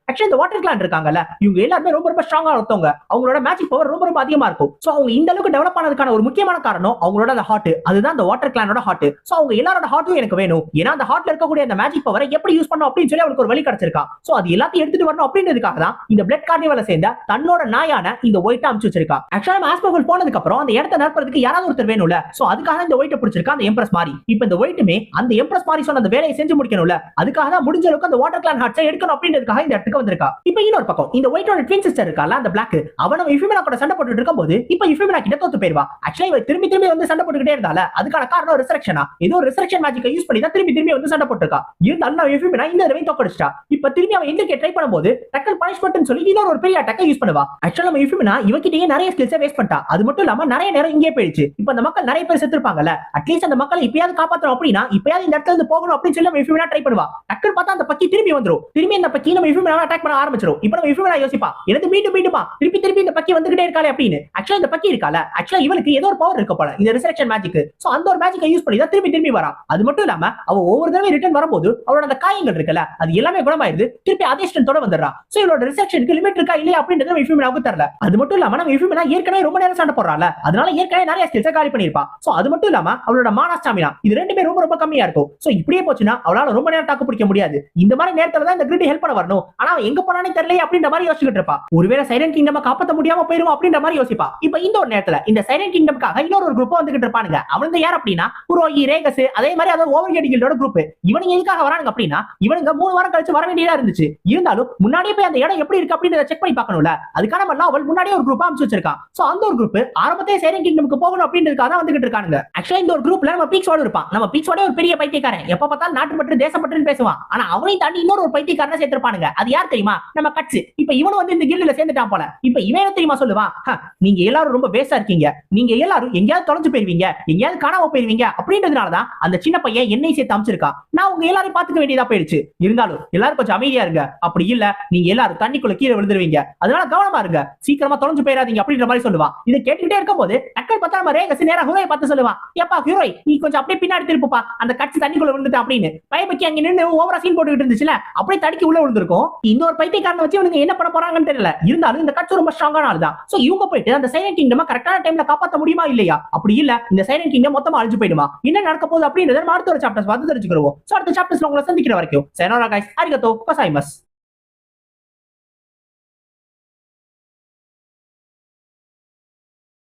ஆக்சுவலி இந்த வாட்டர் கிளான் இருக்காங்கல்ல இவங்க எல்லாருமே ரொம்ப ரொம்ப ஸ்ட்ராங்கா ஒருத்தவங்க. அவங்களோட மேஜிக் பவர் ரொம்ப ரொம்ப அதிகமா இருக்கும். சோ அவங்க இந்த அளவுக்கு டெவலப் ஆனதுக்கான ஒரு முக்கியமான காரணம் அவங்களோட அந்த ஹார்ட் அதுதான் அந்த வாட்டர் கிளானோட ஹார்ட் சோ அவங்க எல்லாரோட ஹார்ட்டும் எனக்கு வேணும். ஏன்னா அந்த ஹார்ட்ல இருக்கக்கூடிய அந்த மேஜிக் பவரை எப்படி யூஸ் பண்ணும் அப்படின்னு சொல்லி அவளுக்கு ஒரு வழி கிடைச்சிருக்கா. சோ அது எல்லாத்தையும் எடுத்துட்டு வரணும் அப்படின்றதுக்காக தான் இந்த பிளட் கார்னிவல சேர்ந்த தன்னோட நாயான இந்த ஒயிட்டா அமுச்சு வச்சிருக்கா. ஆக்சுவலா நம்ம போனதுக்கு அப்புறம் அந்த இடத்த நிரப்புறதுக்கு யாராவது ஒருத்தர் வேணும்ல? சோ அதுக்காக இந்த ஒயிட்ட பிடிச்சிருக்கா? அந்த எம்ப்ரஸ் மாதிரி இப்ப இந்த ஒயிட்டுமே அந்த எம்ப்ரஸ் மாதிரி சொன்ன அந்த வேலையை செஞ்சு முடிக்கணும்ல. அதுக்காக தான் முடிஞ்ச அளவுக்கு அந்த வாட்டர் கிளான் ஹார்ட்ஸை எடுக்கணும் அப்படின்றதுக்காக இந்த இடத்துக்கு வந்திருக்கா. இப்ப இன்னொரு பக்கம் இந்த ஒயிட்டோட ட்வின் சிஸ்டர் இருக்கால அந்த பிளாக் அவனும் இஃபிமினா கூட சண்டை போட்டுட்டு இருக்கும்போது இப்ப இஃபிமினா கிட்ட தோத்து போயிருவா. ஆக்சுவலா இவ திரும்பி திரும்பி வந்து சண்டை போட்டுக்கிட்டே இருந்தால. அதுக்கான காரணம் ரிசரக்ஷனா ஏதோ ரிசரக்ஷன் மேஜிக்கை யூஸ் பண்ணி தான் திரும்பி திரும்பி வந்து சண்டை போட்டுருக்கா. இருந்தாலும் நான் இஃபிமினா இந்த தடவை தோக்கடிச்சிட்டா. இப்ப திரும்பி அவன் எந்திரிக்க ட்ரை பண்ணும்போது டக்கல் பனிஷ்மெண்ட்னு சொல்லி இன்னொரு ஒரு பெரிய அட்டாக்கை யூஸ் பண்ணுவா. ஆக்சுவலா நம்ம இஃபிமினா இவகிட்டயே நிறைய ஸ்கில்ஸை வேஸ்ட் பண்ணிட்டா. அது மட்டும் இல்லாம நிறைய நேரம் இங்கே போயிடுச்சு. இப்ப அந்த மக்கள் நிறைய பேர் செத்துருப்பாங்கல்ல. அட்லீஸ்ட் அந்த மக்களை இப்பயாவது காப்பாத்தணும் அப்படின்னா இப்பயாவது இந்த இடத்துல இருந்து போகணும் அப்படின்னு சொல்லி நம்ம இஃபிமினா ட்ரை பண்ணுவா. டக்குன்னு பார்த்தா அந்த பக்கி திரும்பி வந்துரும். திரும்பி அந்த பக்கி நம்ம இஃபிமினா அட்டாக் பண்ண ஆரம்பிச்சிடும் இப்போ நம்ம இஃபிமினா யோசிப்பா. எனக்கு மீண்டும் மீண்டுமா? திருப்பி திருப்பி இந்த பக்கி வந்துகிட்டே இருக்காளே அப்படின்னு. ஆக்சுவலா இந்த பக்கி இருக்கால. ஆக்சுவலா இவளுக்கு ஏதோ ஒரு பவர் இருக்க போல. இந்த ரிசரக்ஷன் மேஜிக் சோ அந்த ஒரு மேஜிக்கை யூஸ் பண்ணி தான் திரும்பி திரும்பி வரா. அது மட்டும் இல்லாம அவ ஒவ்வொரு தடவை ரிட்டர்ன் வரும்போது அவளோட அந்த காயங்கள் இருக்குல்ல அது எல்லாமே குணமாயிருது. திருப்பி அதே ஸ்ட்ரென்த்தோட வந்துடுறா. சோ இவளோட ரிசெக்ஷனுக்கு லிமிட் இருக்கா இல்லையா அப்படின்றது நம்ம இஃபிமினாவுக்கு தெரியல. அது மட்டும் இல்லாம நம்ம இஃபிமினா ஏற்கனவே ரொம்ப நேரம் சண்டை போடுறால அதனால ஏற்கனவே நிறைய ஸ்கில்ஸை காலி பண்ணிருப்பா சோ அது மட்டும் இல்லாம அவளோட மானா ஸ்டாமினா இது ரெண்டுமே ரொம்ப ரொம்ப கம்மியா இருக்கும். சோ இப்படியே போச்சுன்னா அவளால ரொம்ப நேரம் தாக்கு பிடிக்க முடியாது. இந்த மாதிரி நேரத்துல தான் இந்த கிரிட் ஹெல்ப் பண்ண வரணும். ஆனா எங்க போனானே தெரியல அப்படின்ற மாதிரி யோசிச்சுட்டு இருப்பா. ஒருவேளை சைலண்ட் கிங்டம் காப்பாத்த முடியாம போயிரும் அப்படின்ற மாதிரி யோசிப்பா. இப்ப இந்த ஒரு நேரத்துல இந்த சைலண்ட் கிங்டம்காக இன்னொரு ஒரு குரூப் வந்துகிட்டு இருப்பானுங்க. அவனுங்க யார் அப்படின்னா புரோகி ரேகஸ் அதே மாதிரி அதாவது ஓவர் கில்டோட குரூப் இவனுங்க எதுக்காக வரானுங்க அப்படின்னா இவனுங்க மூணு வாரம் கழிச்சு வர வேண்டியதா இருந்துச்சு. இருந்தாலும் முன்னாடியே போய் அந்த இடம் எப்படி இருக்கு அப்படின்றத செக் பண்ணி பார்க்கணும்ல. அதுக்கான நம்ம அவள் முன்னாடியே ஒரு குரூப் அமைச்சு வச்சிருக்கான். சோ அந்த ஒரு குரூப் ஆரம்பத்தையே சைலண்ட் கிங்டம்க்கு போகணும் அப்படின்றதுக்காக தான் இருக்கானுங்க. ஆக்சுவலா இந்த ஒரு குரூப்ல நம்ம பீக்ஸோட இருப்பான். நம்ம பீக்ஸோட ஒரு பெரிய பைத்தியக்காரன். எப்ப பார்த்தாலும் நாட்டு பற்று தேசப்பற்றுன்னு பேசுவான். ஆனா அவனையும் தாண்டி இன்னொரு ஒரு பைத்தியக்காரனை சேர்த்திருப்பானுங்க. அது யார் தெரியுமா? நம்ம கட்சி. இப்ப இவனும் வந்து இந்த கில்டுல சேர்ந்துட்டான் போல. இப்ப இவன் தெரியுமா சொல்லுவான்? நீங்க எல்லாரும் ரொம்ப பேசா இருக்கீங்க. நீங்க எல்லாரும் எங்கேயாவது தொலைஞ்சு போயிருவீங்க. எங்கேயாவது காணாம போயிருவீங்க. அப்படின்றதுனாலதான் அந்த சின்ன பையன் என்னை சேர்த்து அமைச்சிருக்கான். நான் உங்க எல்லாரையும் பாத்துக்க வேண்டியதா போயிடுச்சு. இருந்தாலும் எல்லாரும் கொஞ்சம் அமைதியா இருங்க. அப்படி இல்ல நீங்க எல்லாரும் தண்ணிக்குள்ள கீழே விழுந்துருவீங்க. அதனால கவனமா இருங்க. சீக்கிரமா தொலைஞ்சு போயிடாதீங்க அப்படின்ற மாதிரி சொல்லுவான். இதை கேட்டுக்கிட்டே இருக்கும் போது டக்கல் பார்த்தா நம்ம ரேகஸ் நேரா ஹீரோயை பார்த்து சொல்லுவான் ஏப்பா ஹீரோய் நீ கொஞ்சம் அப்படியே பின்னாடி திருப்புப்பா. அந்த கட்சி தண்ணிக்குள்ள விழுந்துட்டு அப்படின்னு. பயபக்கி அங்க நின்று ஓவரா சீன் போட்டுக்கிட்டு இருந்துச்சுல அப்படியே தடுக்கி உள்ள விழுந்திருக்கும். இன்னொரு பைத்தியக்காரனை வச்சு இவனுங்க என்ன பண்ண போறாங்கன்னு தெரியல. இருந்தாலும் இந்த கட்சி ரொம்ப ஸ்ட்ராங்கான ஆள் தான் சோ இவங்க போயிட்டு அந்த சைலண்ட் கிங்டம் கரெக்டான டைம்ல காப்பாத்த முடியுமா இல்லையா? அப்படி இல்ல. இந்த சைலண்ட் கிங்டம் மொத்தமா அழிஞ்சு போயிடுமா? என்ன நடக்க போகுது அப்படின்றத அடுத்த ஒரு சாப்டர்ஸ் பார்த்து தெரிஞ்சுக்கிறோம் சோ அடுத்த சாப்டர்ஸ்ல உங்களை சந்திக்கிற வரைக்கும் சேனோரா கைஸ் அரிகத்தோ கொசாய்மஸ்